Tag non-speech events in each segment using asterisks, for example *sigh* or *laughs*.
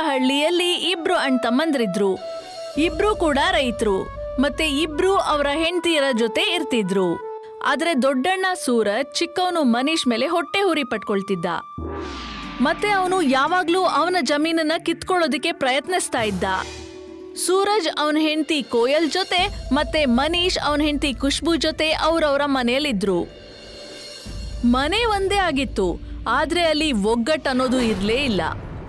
ಹಳ್ಳಿಯಲ್ಲಿ ಇಬ್ರು ಅಣ್ಣ ತಮ್ಮಂದ್ರಿದ್ರು. ಇಬ್ರು ಕೂಡ ರೈತರು. ಮತ್ತೆ ಇಬ್ರು ಅವರ ಹೆಂಡತಿಯರ ಜೊತೆ ಇರ್ತಿದ್ರು. ಆದ್ರೆ ದೊಡ್ಡಣ್ಣ ಸೂರಜ್ ಚಿಕ್ಕವನು ಮನೀಶ್ ಮೇಲೆ ಹೊಟ್ಟೆ ಹುರಿ ಪಟ್ಕೊಳ್ತಿದ್ದ. ಮತ್ತೆ ಅವನು ಯಾವಾಗ್ಲೂ ಅವನ ಜಮೀನನ್ನ ಕಿತ್ಕೊಳ್ಳೋದಿಕ್ಕೆ ಪ್ರಯತ್ನಿಸ್ತಾ ಇದ್ದ. ಸೂರಜ್ ಅವನ ಹೆಂಡತಿ ಕೋಯಲ್ ಜೊತೆ ಮತ್ತೆ ಮನೀಶ್ ಅವನ ಹೆಂಡತಿ ಖುಷ್ಬು ಜೊತೆ ಅವರವರ ಮನೆಯಲ್ಲಿದ್ರು. ಮನೆ ಒಂದೇ ಆಗಿತ್ತು. ಆದ್ರೆ ಅಲ್ಲಿ ಒಗ್ಗಟ್ಟು ಅನ್ನೋದು ಇರ್ಲೇ ಇಲ್ಲ.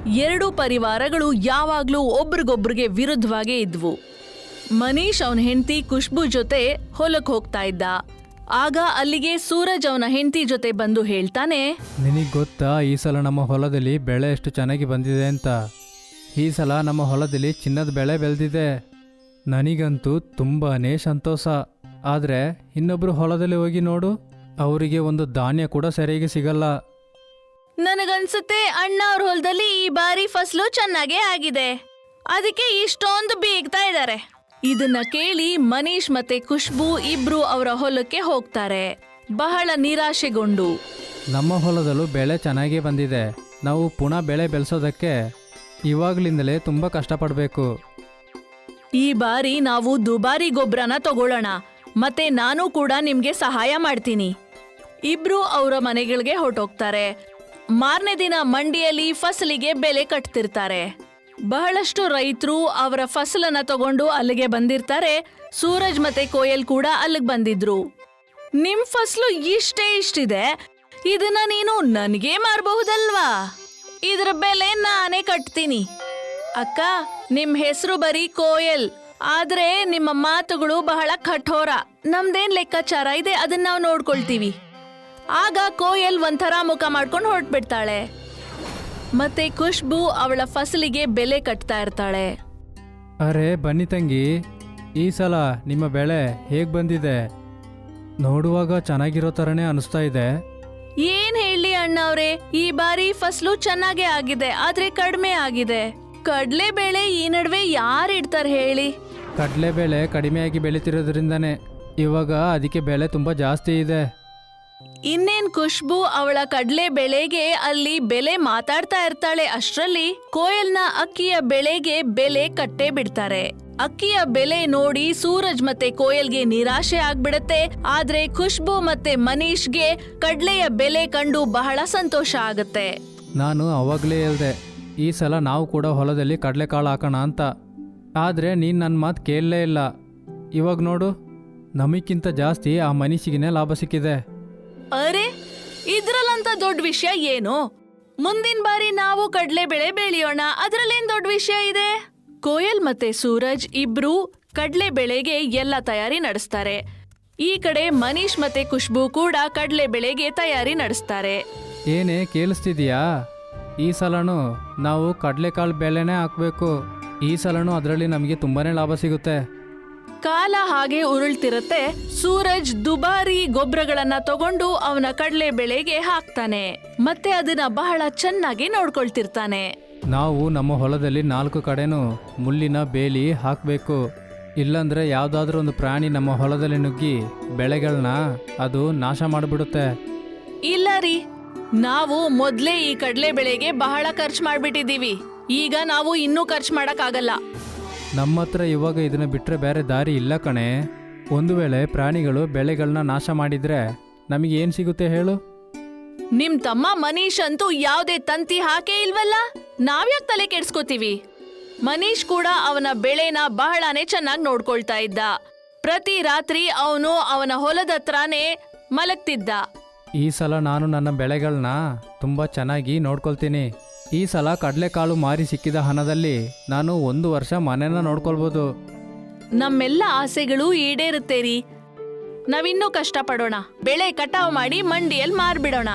ಎರಡು ಪರಿವಾರಗಳು ಯಾವಾಗ್ಲೂ ಒಬ್ರಿಗೊಬ್ರಿಗೆ ವಿರುದ್ಧವಾಗೇ ಇದ್ವು. ಮನೀಶ್ ಅವನ ಹೆಂಡತಿ ಖುಷ್ಬು ಜೊತೆ ಹೊಲಕ್ ಹೋಗ್ತಾ ಇದ್ದ. ಆಗ ಅಲ್ಲಿಗೆ ಸೂರಜ್ ಅವನ ಹೆಂಡತಿ ಜೊತೆ ಬಂದು ಹೇಳ್ತಾನೆ, ನಿನಗೆ ಗೊತ್ತಾ, ಈ ಸಲ ನಮ್ಮ ಹೊಲದಲ್ಲಿ ಬೆಳೆ ಎಷ್ಟು ಚೆನ್ನಾಗಿ ಬಂದಿದೆ ಅಂತ. ಈ ಸಲ ನಮ್ಮ ಹೊಲದಲ್ಲಿ ಚಿನ್ನದ ಬೆಳೆ ಬೆಳೆದಿದೆ. ನನಗಂತೂ ತುಂಬಾನೇ ಸಂತೋಷ. ಆದರೆ ಇನ್ನೊಬ್ರು ಹೊಲದಲ್ಲಿ ಹೋಗಿ ನೋಡು, ಅವರಿಗೆ ಒಂದು ಧಾನ್ಯ ಕೂಡ ಸರಿಯಾಗಿ ಸಿಗಲ್ಲ. ನನಗನ್ಸುತ್ತೆ ಅಣ್ಣ ಅವ್ರ ಹೊಲದಲ್ಲಿ ಈ ಬಾರಿ ಫಸಲು ಚೆನ್ನಾಗೇ ಆಗಿದೆ. ಅದಕ್ಕೆ ಇಷ್ಟೊಂದು ಬೀಗ್ತಾ ಇದ್ದಾರೆ ಇದನ್ನ ಕೇಳಿ ಮನೀಶ್ ಮತ್ತೆ ಖುಷ್ಬು ಇಬ್ರು ಅವರ ಹೊಲಕ್ಕೆ ಹೋಗ್ತಾರೆ. ಬಹಳ ನಿರಾಶೆಗೊಂಡು. ನಮ್ಮ ಹೊಲದಲ್ಲೂ ಬೆಳೆ ಚೆನ್ನಾಗೇ ಬಂದಿದೆ. ನಾವು ಪುನಃ ಬೆಳೆ ಬೆಳೆಸೋದಕ್ಕೆ ಇವಾಗ್ಲಿಂದಲೇ ತುಂಬ ಕಷ್ಟಪಡಬೇಕು. ಈ ಬಾರಿ ನಾವು ದುಬಾರಿ ಗೊಬ್ಬರನ ತಗೊಳ್ಳೋಣ. ಮತ್ತೆ ನಾನು ಕೂಡ ನಿಮ್ಗೆ ಸಹಾಯ ಮಾಡ್ತೀನಿ. ಇಬ್ರು ಅವರ ಮನೆಗಳಿಗೆ ಹೊರಟೋಗ್ತಾರೆ. ಮಾರನೇ ದಿನ ಮಂಡಿಯಲ್ಲಿ ಫಸಲಿಗೆ ಬೆಲೆ ಕಟ್ತಿರ್ತಾರೆ. ಬಹಳಷ್ಟು ರೈತರು ಅವರ ಫಸಲನ್ನ ತಗೊಂಡು ಅಲ್ಲಿಗೆ ಬಂದಿರ್ತಾರೆ. ಸೂರಜ್ ಮತ್ತೆ ಕೋಯಲ್ ಕೂಡ ಅಲ್ಲಿಗೆ ಬಂದಿದ್ರು. ನಿಮ್ ಫಸಲು ಇಷ್ಟೇ ಇಷ್ಟಿದೆ. ಇದನ್ನ ನೀನು ನನಗೆ ಮಾರಬಹುದಲ್ವಾ? ಇದ್ರ ಬೆಲೆ ನಾನೇ ಕಟ್ತೀನಿ. ಅಕ್ಕ, ನಿಮ್ ಹೆಸರು ಬರೀ ಕೋಯಲ್. ಆದ್ರೆ ನಿಮ್ಮ ಮಾತುಗಳು ಬಹಳ ಕಠೋರ. ನಮ್ದೇನ್ ಲೆಕ್ಕಾಚಾರ ಇದೆ ಅದನ್ನ ನಾವು ನೋಡ್ಕೊಳ್ತೀವಿ. ಆಗ ಕೋಯಲ್ ಒಂಥರ ಮುಖ ಮಾಡ್ಕೊಂಡು ಹೊರಟ್ಬಿಡ್ತಾಳೆ. ಮತ್ತೆ ಖುಷ್ಬು ಅವಳ ಫಸಲಿಗೆ ಬೆಲೆ ಕಟ್ತಾ ಇರ್ತಾಳೆ. ಅರೆ ಬನ್ನಿ ತಂಗಿ ಈ ಸಲ ನಿಮ್ಮ ಬೆಳೆ ಹೇಗೆ ಬಂದಿದೆ? ನೋಡುವಾಗ ಚೆನ್ನಾಗಿರೋ ಥರನೇ ಅನಿಸ್ತಾ ಇದೆ. ಏನ್ ಹೇಳಿ ಅಣ್ಣವ್ರೆ ಈ ಬಾರಿ ಫಸಲು ಚೆನ್ನಾಗೇ ಆಗಿದೆ ಆದ್ರೆ ಕಡಿಮೆ ಆಗಿದೆ. ಕಡ್ಲೆ ಬೆಳೆ ಈ ನಡುವೆ ಯಾರು ಇಡ್ತಾರೆ ಹೇಳಿ? ಕಡಲೆಬೇಳೆ ಕಡಿಮೆಯಾಗಿ ಬೆಳೀತಿರೋದ್ರಿಂದನೇ ಇವಾಗ ಅದಕ್ಕೆ ಬೆಲೆ ತುಂಬ ಜಾಸ್ತಿ ಇದೆ. ಇನ್ನೇನ್ ಖುಷ್ಬು ಅವಳ ಕಡ್ಲೆ ಬೆಳೆಗೆ ಅಲ್ಲಿ ಬೆಲೆ ಮಾತಾಡ್ತಾ ಇರ್ತಾಳೆ ಅಷ್ಟ್ರಲ್ಲಿ ಕೋಯಲ್ನ ಅಕ್ಕಿಯ ಬೆಳೆಗೆ ಬೆಲೆ ಕಟ್ಟೆ ಬಿಡ್ತಾರೆ. ಅಕ್ಕಿಯ ಬೆಲೆ ನೋಡಿ ಸೂರಜ್ ಮತ್ತೆ ಕೋಯಲ್ಗೆ ನಿರಾಶೆ ಆಗ್ಬಿಡತ್ತೆ. ಆದ್ರೆ ಖುಷ್ಬು ಮತ್ತೆ ಮನೀಶ್ಗೆ ಕಡ್ಲೆಯ ಬೆಲೆ ಕಂಡು ಬಹಳ ಸಂತೋಷ ಆಗತ್ತೆ. ನಾನು ಅವಾಗಲೇ ಹೇಳ್ದೆ, ಈ ಸಲ ನಾವು ಕೂಡ ಹೊಲದಲ್ಲಿ ಕಡಲೆಕಾಳು ಹಾಕೋಣ ಅಂತ. ಆದರೆ ನೀನು ನನ್ನ ಮಾತು ಕೇಳಲೇ ಇಲ್ಲ. ಇವಾಗ ನೋಡು ನಮಗಿಂತ ಜಾಸ್ತಿ ಆ ಮನುಷ್ಯಗಿನೇ ಲಾಭ ಸಿಕ್ಕಿದೆ. ಅರೆ, ಇದ್ರಲ್ಲಂತ ದೊಡ್ಡ ವಿಷಯ ಏನು? ಮುಂದಿನ ಬಾರಿ ನಾವು ಕಡಲೆ ಬೆಳೆ ಬೆಳೆಯೋಣ, ಅದ್ರಲ್ಲೇನ್ ದೊಡ್ಡ ವಿಷಯ ಇದೆ? ಕೋಯಲ್ ಮತ್ತೆ ಸೂರಜ್ ಇಬ್ರು ಕಡಲೆ ಬೆಳೆಗೆ ಎಲ್ಲ ತಯಾರಿ ನಡೆಸ್ತಾರೆ. ಈ ಕಡೆ ಮನೀಶ್ ಮತ್ತೆ ಖುಷ್ಬು ಕೂಡ ಕಡಲೆ ಬೆಳೆಗೆ ತಯಾರಿ ನಡೆಸ್ತಾರೆ. ಏನೇ ಕೇಳಿಸ್ತಿದ್ಯಾ? ಈ ಸಲನೂ ನಾವು ಕಡಲೆಕಾಳು ಬೆಳೆನೇ ಹಾಕಬೇಕು. ಈ ಸಲನು ಅದರಲ್ಲಿ ನಮಗೆ ತುಂಬಾನೇ ಲಾಭ ಸಿಗುತ್ತೆ. ಕಾಲ ಹಾಗೆ ಉರುಳ್ತಿರುತ್ತೆ. ಸೂರಜ್ ದುಬಾರಿ ಗೊಬ್ಬರಗಳನ್ನ ತಗೊಂಡು ಅವನ ಕಡಲೆ ಬೆಳೆಗೆ ಹಾಕ್ತಾನೆ. ಮತ್ತೆ ಅದನ್ನ ಬಹಳ ಚೆನ್ನಾಗಿ ನೋಡ್ಕೊಳ್ತಿರ್ತಾನೆ. ನಾವು ನಮ್ಮ ಹೊಲದಲ್ಲಿ ನಾಲ್ಕು ಕಡೆನು ಮುಳ್ಳಿನ ಬೇಲಿ ಹಾಕಬೇಕು. ಇಲ್ಲಂದ್ರೆ ಯಾವುದಾದ್ರೂ ಒಂದು ಪ್ರಾಣಿ ನಮ್ಮ ಹೊಲದಲ್ಲಿ ನುಗ್ಗಿ ಬೆಳೆಗಳನ್ನ ಅದು ನಾಶ ಮಾಡಿಬಿಡುತ್ತೆ. ಇಲ್ಲ ರೀ. ನಾವು ಮೊದ್ಲೇ ಈ ಕಡಲೆ ಬೆಳೆಗೆ ಬಹಳ ಖರ್ಚು ಮಾಡ್ಬಿಟ್ಟಿದೀವಿ ಈಗ ನಾವು ಇನ್ನೂ ಖರ್ಚು ಮಾಡಕ್ಕಾಗಲ್ಲ. ನಮ್ಮ ಹತ್ರ ಇವಾಗ ಇದನ್ನ ಬಿಟ್ಟರೆ ಬೇರೆ ದಾರಿ ಇಲ್ಲ ಕಣೆ. ಒಂದು ವೇಳೆ ಪ್ರಾಣಿಗಳು ಬೆಳೆಗಳನ್ನ ನಾಶ ಮಾಡಿದ್ರೆ ನಮಗೆ ಏನು ಸಿಗುತ್ತೆ ಹೇಳು? ನಿಮ್ ತಮ್ಮ ಮನೀಶ್ ಅಂತೂ ಯಾವ್ದೇ ತಂತಿ ಹಾಕೇ ಇಲ್ವಲ್ಲ? ನಾವ್ಯಾಕ್ ತಲೆ ಕೆಡ್ಸ್ಕೋತೀವಿ? ಮನೀಶ್ ಕೂಡ ಅವನ ಬೆಳೆನ ಬಹಳನೇ ಚೆನ್ನಾಗಿ ನೋಡ್ಕೊಳ್ತಾ ಇದ್ದ. ಪ್ರತಿ ರಾತ್ರಿ ಅವನು ಅವನ ಹೊಲದ ಹತ್ರನೇ ಮಲಗ್ತಿದ್ದ. ಈ ಸಲ ನಾನು ನನ್ನ ಬೆಳೆಗಳನ್ನ ತುಂಬ ಚೆನ್ನಾಗಿ ನೋಡ್ಕೊಳ್ತೀನಿ. ಈ ಸಲ ಕಡಲೆಕಾಳು ಮಾರಿ ಸಿಕ್ಕಿದ ಹಣದಲ್ಲಿ ನಾನು ಒಂದು ವರ್ಷ ಮನೆನ ನೋಡ್ಕೊಳ್ಬೋದು. ನಮ್ಮೆಲ್ಲ ಆಸೆಗಳು ಈಡೇರುತ್ತೆ ರೀ ನಾವಿನ್ನೂ ಕಷ್ಟಪಡೋಣ. ಬೆಳೆ ಕಟಾವು ಮಾಡಿ ಮಂಡಿಯಲ್ಲಿ ಮಾರ್ಬಿಡೋಣ.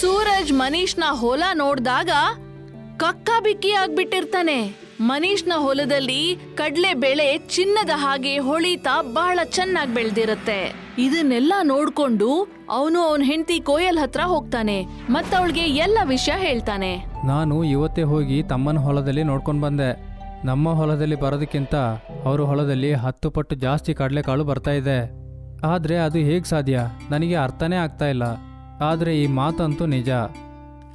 ಸೂರಜ್ ಮನೀಶ್ನ ಹೊಲ ನೋಡ್ದಾಗ ಕಕ್ಕಾಬಿಕ್ಕಿ ಆಗ್ಬಿಟ್ಟಿರ್ತಾನೆ. ಮನೀಶ್ನ ಹೊಲದಲ್ಲಿ ಕಡ್ಲೆ ಬೆಳೆ ಚಿನ್ನದ ಹಾಗೆ ಹೊಳಿತಾ ಬಹಳ ಚೆನ್ನಾಗಿ ಬೆಳ್ದಿರುತ್ತೆ. ಇದನ್ನೆಲ್ಲ ನೋಡ್ಕೊಂಡು ಅವನು ಅವನ ಹೆಂಡತಿ ಕೋಯಲ್ ಹತ್ರ ಹೋಗ್ತಾನೆ. ಮತ್ತವಳಿಗೆ ಎಲ್ಲ ವಿಷಯ ಹೇಳ್ತಾನೆ. ನಾನು ಇವತ್ತೇ ಹೋಗಿ ತಮ್ಮನ ಹೊಲದಲ್ಲಿ ನೋಡ್ಕೊಂಡು ಬಂದೆ. ನಮ್ಮ ಹೊಲದಲ್ಲಿ ಬರೋದಕ್ಕಿಂತ ಅವರ ಹೊಲದಲ್ಲಿ ಹತ್ತು ಪಟ್ಟು ಜಾಸ್ತಿ ಕಡಲೆಕಾಳು ಬರ್ತಾ ಇದೆ. ಆದರೆ ಅದು ಹೇಗೆ ಸಾಧ್ಯ? ನನಗೆ ಅರ್ಥನೇ ಆಗ್ತಾ ಇಲ್ಲ. ಆದರೆ ಈ ಮಾತಂತೂ ನಿಜ.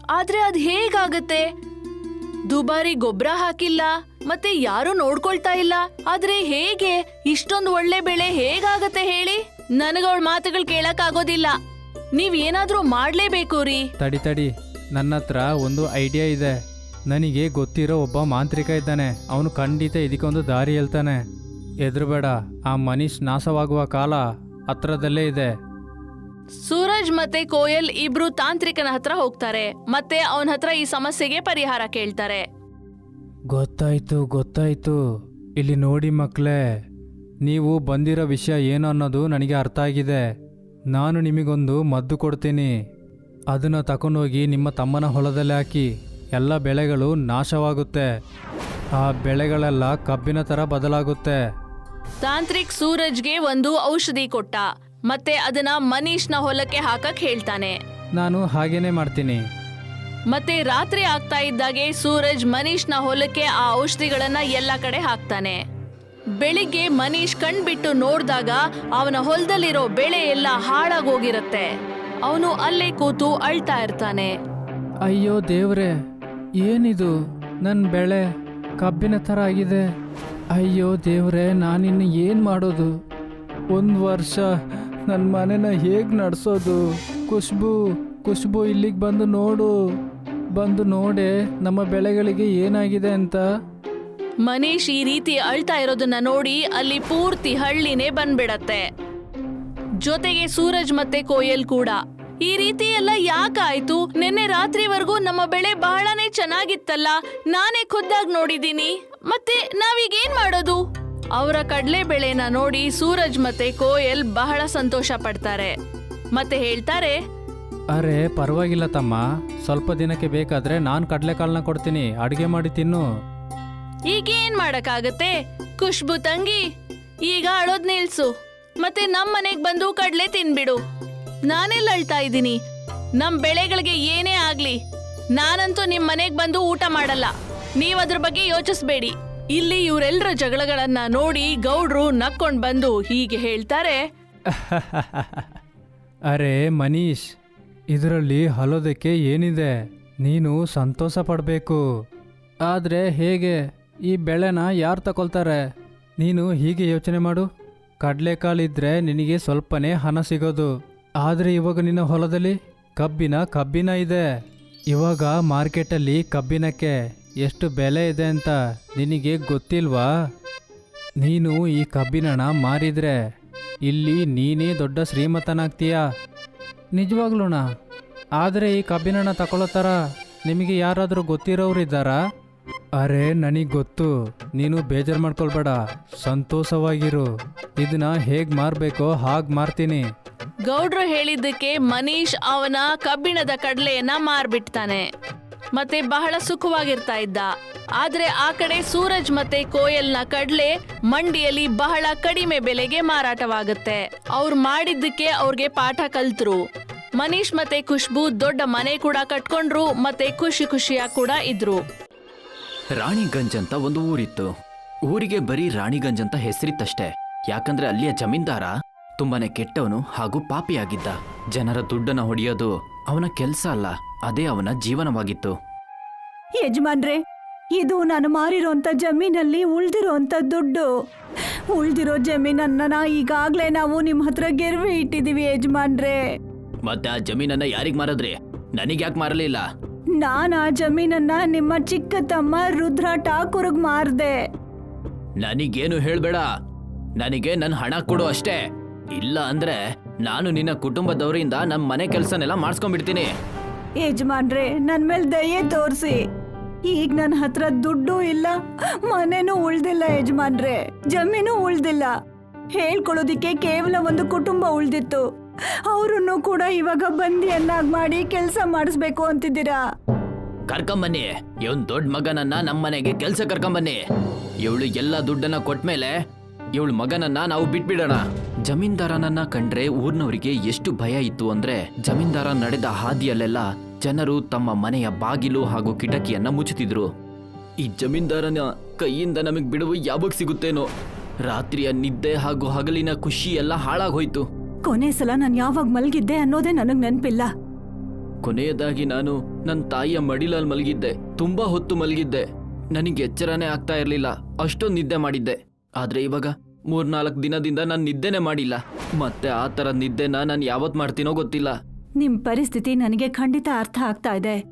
ಆದ್ರೆ ಅದು ಹೇಗಾಗತ್ತೆ? ದುಬಾರಿ ಗೊಬ್ಬರ ಹಾಕಿಲ್ಲ ಮತ್ತೆ ಯಾರು ನೋಡ್ಕೊಳ್ತಾ ಇಲ್ಲ. ಆದ್ರೆ ಹೇಗೆ? ಇಷ್ಟೊಂದು ಒಳ್ಳೆ ಬೆಳೆ ಹೇಗಾಗತ್ತೆ ಹೇಳಿ? ನನಗವಳ ಮಾತುಗಳು ಕೇಳಕ್ ಆಗೋದಿಲ್ಲ ನೀವ್ ಏನಾದ್ರೂ ಮಾಡ್ಲೇಬೇಕು ರೀ. ತಡಿ ತಡಿ. ನನ್ನ ಹತ್ರ ಒಂದು ಐಡಿಯಾ ಇದೆ. ನನಗೆ ಗೊತ್ತಿರೋ ಒಬ್ಬ ಮಾಂತ್ರಿಕ ಇದ್ದಾನೆ. ಅವನು ಖಂಡಿತ ಇದಕ್ಕೊಂದು ದಾರಿ ಹೇಳ್ತಾನೆ. ಎದುರುಬೇಡ ಆ ಮನೀಶ್ ನಾಶವಾಗುವ ಕಾಲ ಹತ್ರದಲ್ಲೇ ಇದೆ. ಸೂರಜ್ ಮತ್ತೆ ಕೋಯಲ್ ಇಬ್ರು ತಾಂತ್ರಿಕನ ಹತ್ರ ಹೋಗ್ತಾರೆ. ಮತ್ತೆ ಅವನ ಹತ್ರ ಈ ಸಮಸ್ಯೆಗೆ ಪರಿಹಾರ ಕೇಳ್ತಾರೆ. ಗೊತ್ತಾಯ್ತು ಗೊತ್ತಾಯ್ತು. ಇಲ್ಲಿ ನೋಡಿ ಮಕ್ಕಳೇ ನೀವು ಬಂದಿರೋ ವಿಷಯ ಏನು ಅನ್ನೋದು ನನಗೆ ಅರ್ಥ ಆಗಿದೆ. ನಾನು ನಿಮಗೊಂದು ಮದ್ದು ಕೊಡ್ತೀನಿ. ಅದನ್ನು ತಕೊಂಡೋಗಿ ನಿಮ್ಮ ತಮ್ಮನ ಹೊಲದಲ್ಲಿ ಹಾಕಿ ಎಲ್ಲ ಬೆಳೆಗಳು ನಾಶವಾಗುತ್ತೆ. ಆ ಬೆಳೆಗಳೆಲ್ಲ ಕಬ್ಬಿನ ಥರ ಬದಲಾಗುತ್ತೆ. ತಾಂತ್ರಿಕ್ ಸೂರಜ್ಗೆ ಒಂದು ಔಷಧಿ ಕೊಟ್ಟ ಮತ್ತೆ ಅದನ್ನ ಮನೀಶ್ನ ಹೊಲಕ್ಕೆ ಹಾಕಕ್ ಹೇಳ್ತಾನೆ. ನಾನು ಹಾಗೇನೇ ಮಾಡ್ತೀನಿ. ಮತ್ತೆ ರಾತ್ರಿ ಆಗ್ತಾ ಇದ್ದಾಗೆ ಸೂರಜ್ ಮನೀಶ್ನ ಹೊಲಕ್ಕೆ ಆ ಔಷಧಿಗಳನ್ನ ಎಲ್ಲ ಕಡೆ ಹಾಕ್ತಾನೆ. ಬೆಳಿಗ್ಗೆ ಮನೀಶ್ ಕಣ್ಬಿಟ್ಟು ನೋಡಿದಾಗ ಅವನ ಹೊಲದಲ್ಲಿರೋ ಬೆಳೆ ಎಲ್ಲ ಹಾಳಾಗೋಗಿರತ್ತೆ. ಅವನು ಅಲ್ಲೇ ಕೂತು ಅಳ್ತಾ ಇರ್ತಾನೆ. ಅಯ್ಯೋ ದೇವ್ರೆ ಏನಿದು? ನನ್ನ ಬೆಳೆ ಕಬ್ಬಿನ ಥರ ಆಗಿದೆ. ಅಯ್ಯೋ ದೇವ್ರೆ ನಾನಿನ್ನು ಏನು ಮಾಡೋದು? ಒಂದು ವರ್ಷ ನನ್ನ ಮನೇನ ಹೇಗೆ ನಡೆಸೋದು? ಖುಷ್ಬು ಖುಷ್ಬು ಇಲ್ಲಿಗೆ ಬಂದು ನೋಡು. ಬಂದು ನೋಡೆ ನಮ್ಮ ಬೆಳೆಗಳಿಗೆ ಏನಾಗಿದೆ ಅಂತ. ಮನೀಶ್ ಈ ರೀತಿ ಅಳ್ತಾ ಇರೋದನ್ನ ನೋಡಿ ಅಲ್ಲಿ ಪೂರ್ತಿ ಹಳ್ಳಿನೇ ಬಂದ್ಬಿಡತ್ತೆ. ಜೊತೆಗೆ ಸೂರಜ್ ಮತ್ತೆ ಕೋಯಲ್ ಕೂಡ. ಈ ರೀತಿ ಎಲ್ಲ ಯಾಕಾಯ್ತು ನಿನ್ನೆ ರಾತ್ರಿವರೆಗೂ ನಮ್ಮ ಬೆಳೆ ಬಹಳನೇ ಚೆನ್ನಾಗಿತ್ತಲ್ಲ? ನಾನೇ ಖುದ್ದಾಗ್ ನೋಡಿದೀನಿ ಮತ್ತೆ ನಾವೀಗ ಏನ್ ಮಾಡೋದು? ಅವರ ಕಡಲೆ ಬೆಳೆನ ನೋಡಿ ಸೂರಜ್ ಮತ್ತೆ ಕೋಯಲ್ ಬಹಳ ಸಂತೋಷ ಪಡ್ತಾರೆ. ಮತ್ತೆ ಹೇಳ್ತಾರೆ ಅರೆ ಪರವಾಗಿಲ್ಲ ತಮ್ಮ. ಸ್ವಲ್ಪ ದಿನಕ್ಕೆ ಬೇಕಾದ್ರೆ ನಾನು ಕಡಲೆಕಾಳನ್ನ ಕೊಡ್ತೀನಿ. ಅಡುಗೆ ಮಾಡಿ ತಿನ್ನು. ಈಗ ಏನ್ ಮಾಡಕ್ಕಾಗತ್ತೆ? ಖುಷ್ಬು ತಂಗಿ ಈಗ ಅಳೋದ್ ನಿಲ್ಸು. ಮತ್ತೆ ನಮ್ ಮನೆಗ್ ಬಂದು ಕಡಲೆ ತಿನ್ಬಿಡು. ನಾನೆಲ್ಲ ಅಳ್ತಾ ಇದ್ದೀನಿ. ನಮ್ ಬೆಳೆಗಳಿಗೆ ಏನೇ ಆಗ್ಲಿ, ನಾನಂತೂ ನಿಮ್ ಮನೆಗ್ ಬಂದು ಊಟ ಮಾಡಲ್ಲ. ನೀವ್ ಅದ್ರ ಬಗ್ಗೆ ಯೋಚಿಸ್ಬೇಡಿ. ಇಲ್ಲಿ ಇವರೆಲ್ಲರ ಜಗಳಗಳನ್ನ ನೋಡಿ ಗೌಡ್ರು ನಕ್ಕೊಂಡ್ ಬಂದು ಹೀಗೆ ಹೇಳ್ತಾರೆ. *laughs* ಅರೆ ಮನೀಶ್, ಇದರಲ್ಲಿ ಹಲೋದಕ್ಕೆ ಏನಿದೆ? ನೀನು ಸಂತೋಷ ಪಡಬೇಕು. ಆದರೆ ಹೇಗೆ? ಈ ಬೆಳೆನ ಯಾರು ತಕೊಳ್ತಾರೆ? ನೀನು ಹೀಗೆ ಯೋಚನೆ ಮಾಡು. ಕಡಲೆಕಾಳಿದ್ರೆ ನಿನಗೆ ಸ್ವಲ್ಪನೇ ಹಣ ಸಿಗೋದು. ಆದರೆ ಇವಾಗ ನಿನ್ನ ಹೊಲದಲ್ಲಿ ಕಬ್ಬಿನ ಕಬ್ಬಿನ ಇದೆ. ಇವಾಗ ಮಾರ್ಕೆಟಲ್ಲಿ ಕಬ್ಬಿನಕ್ಕೆ ಎಷ್ಟು ಬೆಲೆ ಇದೆ ಅಂತ ನಿನಗೆ ಗೊತ್ತಿಲ್ವಾ? ನೀನು ಈ ಕಬ್ಬಿನಣ ಮಾರಿದ್ರೆ ಇಲ್ಲಿ ನೀನೇ ದೊಡ್ಡ ಶ್ರೀಮಂತನಾಗ್ತೀಯ? ನಿಜವಾಗ್ಲೂಣ ಆದರೆ ಈ ಕಬ್ಬಿನಣ ತಗೊಳ್ಳೋ ಥರ ನಿಮಗೆ ಯಾರಾದರೂ ಗೊತ್ತಿರೋರು ಇದ್ದಾರಾ ಅರೆ, ನನಗೆ ಗೊತ್ತು. ನೀನು ಬೇಜಾರು ಮಾಡ್ಕೊಳ್ಬೇಡ. ಸಂತೋಷವಾಗಿರು. ಇದನ್ನ ಹೇಗೆ ಮಾರಬೇಕೋ ಹಾಗೆ ಮಾರ್ತೀನಿ. ಗೌಡ್ರು ಹೇಳಿದ್ದಕ್ಕೆ ಮನೀಶ್ ಅವನ ಕಬ್ಬಿಣದ ಕಡಲೆಯನ್ನ ಮಾರ್ಬಿಡ್ತಾನೆ ಮತ್ತೆ ಬಹಳ ಸುಖವಾಗಿರ್ತಾ ಇದ್ದ. ಆದ್ರೆ ಆ ಕಡೆ ಸೂರಜ್ ಮತ್ತೆ ಕೋಯಲ್ನ ಕಡ್ಲೆ ಮಂಡಿಯಲ್ಲಿ ಬಹಳ ಕಡಿಮೆ ಬೆಲೆಗೆ ಮಾರಾಟವಾಗುತ್ತೆ. ಅವ್ರು ಮಾಡಿದ್ದಕ್ಕೆ ಅವ್ರಿಗೆ ಪಾಠ ಕಲ್ತ್ರು. ಮನೀಶ್ ಮತ್ತೆ ಖುಷ್ಬು ದೊಡ್ಡ ಮನೆ ಕೂಡ ಕಟ್ಕೊಂಡ್ರು, ಮತ್ತೆ ಖುಷಿ ಖುಷಿಯಾಗಿ ಕೂಡ ಇದ್ರು. ರಾಣಿಗಂಜ್ ಅಂತ ಒಂದು ಊರಿತ್ತು. ಊರಿಗೆ ಬರೀ ರಾಣಿಗಂಜ್ ಅಂತ ಹೆಸರಿತ್ತಷ್ಟೇ. ಯಾಕಂದ್ರೆ ಅಲ್ಲಿಯ ಜಮೀನ್ದಾರ ತುಂಬಾನೇ ಕೆಟ್ಟವನು ಹಾಗೂ ಪಾಪಿಯಾಗಿದ್ದ. ಜನರ ದುಡ್ಡನ್ನು ಹೊಡೆಯೋದು ಅವನ ಕೆಲಸ ಅಲ್ಲ ಅದೇ ಅವನ ಜೀವನವಾಗಿತ್ತು. ಯಜಮಾನ್ರೆ ಇದು ನಾನು ಮಾರಿರೋಂಥ ಜಮೀನಲ್ಲಿ ಉಳ್ದಿರೋಂಥ ದುಡ್ಡು. ಉಳ್ದಿರೋ ಜಮೀನನ್ನ ಈಗಾಗಲೇ ನಾವು ನಿಮ್ಮ ಹತ್ರ ಗೆರ್ವೆ ಇಟ್ಟಿದ್ದೀವಿ ಯಜಮಾನ್ರೆ. ಮತ್ತೆ ಆ ಜಮೀನನ್ನ ಯಾರಿಗ್ ಮಾರದ್ರಿ? ನನಗ್ಯಾಕೆ ಮಾರಲಿಲ್ಲ? ನಾನು ಆ ಜಮೀನನ್ನ ನಿಮ್ಮ ಚಿಕ್ಕ ತಮ್ಮ ರುದ್ರ ಠಾಕೂರ್ಗ್ ಮಾರ್ದೆ. ನನಗೇನು ಹೇಳ್ಬೇಡ. ನನಗೆ ನನ್ನ ಹಣ ಕೊಡು ಅಷ್ಟೇ. ಇಲ್ಲ ಅಂದ್ರೆ ನಾನು ನಿನ್ನ ಕುಟುಂಬದವರಿಂದ ನಮ್ಮ ಮನೆ ಕೆಲಸನೆಲ್ಲ ಮಾಡಿಸ್ಕೊಂಡ್ಬಿಡ್ತೀನಿ. ಯಜಮಾನ್ರೆ ನನ್ನ ಮೇಲೆ ದಯೆ ತೋರಿಸಿ. ಈಗ ನನ್ನ ಹತ್ರ ದುಡ್ಡು ಇಲ್ಲ ಮನೆನೂ ಉಳ್ದಿಲ್ಲ ಯಜಮಾನ್ರೆ ಜಮೀನು ಉಳ್ದಿಲ್ಲ. ಹೇಳ್ಕೊಳ್ಳೋದಿಕ್ಕೆ ಕೇವಲ ಒಂದು ಕುಟುಂಬ ಉಳ್ದಿತ್ತು. ಅವರನ್ನು ಕೂಡ ಇವಾಗ ಬಂದಿಯನ್ನಾಗಿ ಮಾಡಿ ಕೆಲಸ ಮಾಡಿಸ್ಬೇಕು ಅಂತಿದ್ದೀರಾ? ಕರ್ಕೊಂಬನ್ನಿ ಇವನ್ ದೊಡ್ಡ ಮಗನನ್ನ ನಮ್ಮನೆಗೆ ಕೆಲಸ ಕರ್ಕೊಂಬನ್ನಿ. ಇವಳು ಎಲ್ಲ ದುಡ್ಡನ್ನ ಕೊಟ್ಮೇಲೆ ಇವಳು ಮಗನನ್ನ ನಾವು ಬಿಟ್ಬಿಡೋಣ. ಜಮೀನ್ದಾರನನ್ನ ಕಂಡ್ರೆ ಊರ್ನವರಿಗೆ ಎಷ್ಟು ಭಯ ಇತ್ತು ಅಂದ್ರೆ ಜಮೀನ್ದಾರ ನಡೆದ ಹಾದಿಯಲ್ಲೆಲ್ಲ ಜನರು ತಮ್ಮ ಮನೆಯ ಬಾಗಿಲು ಹಾಗೂ ಕಿಟಕಿಯನ್ನ ಮುಚ್ಚುತ್ತಿದ್ರು. ಈ ಜಮೀನ್ದಾರನ ಕೈಯಿಂದ ನಮಗೆ ಬಿಡುವು ಯಾವಾಗ ಸಿಗುತ್ತೇನೋ? ರಾತ್ರಿಯ ನಿದ್ದೆ ಹಾಗೂ ಹಗಲಿನ ಖುಷಿ ಎಲ್ಲ ಹಾಳಾಗೋಯ್ತು. ಕೊನೆ ಸಲ ನಾನು ಯಾವಾಗ ಮಲಗಿದ್ದೆ ಅನ್ನೋದೇ ನನಗೆ ನೆನಪಿಲ್ಲ. ಕೊನೆಯದಾಗಿ ನಾನು ನನ್ನ ತಾಯಿಯ ಮಡಿಲಲ್ಲಿ ಮಲಗಿದ್ದೆ. ತುಂಬಾ ಹೊತ್ತು ಮಲಗಿದ್ದೆ. ನನಗೆ ಎಚ್ಚರನೇ ಆಗ್ತಾ ಇರಲಿಲ್ಲ. ಅಷ್ಟೊಂದು ನಿದ್ದೆ ಮಾಡಿದ್ದೆ. ಆದ್ರೆ ಇವಾಗ ಮೂರ್ನಾಲ್ಕು ದಿನದಿಂದ ನಾನು ನಿದ್ದೆನೆ ಮಾಡಿಲ್ಲ. ಮತ್ತೆ ಆ ಥರದ ನಿದ್ದೆನ ನಾನು ಯಾವತ್ ಮಾಡ್ತೀನೋ ಗೊತ್ತಿಲ್ಲ. ನಿಮ್ ಪರಿಸ್ಥಿತಿ ನನಗೆ ಖಂಡಿತ ಅರ್ಥ ಆಗ್ತಾ ಇದೆ.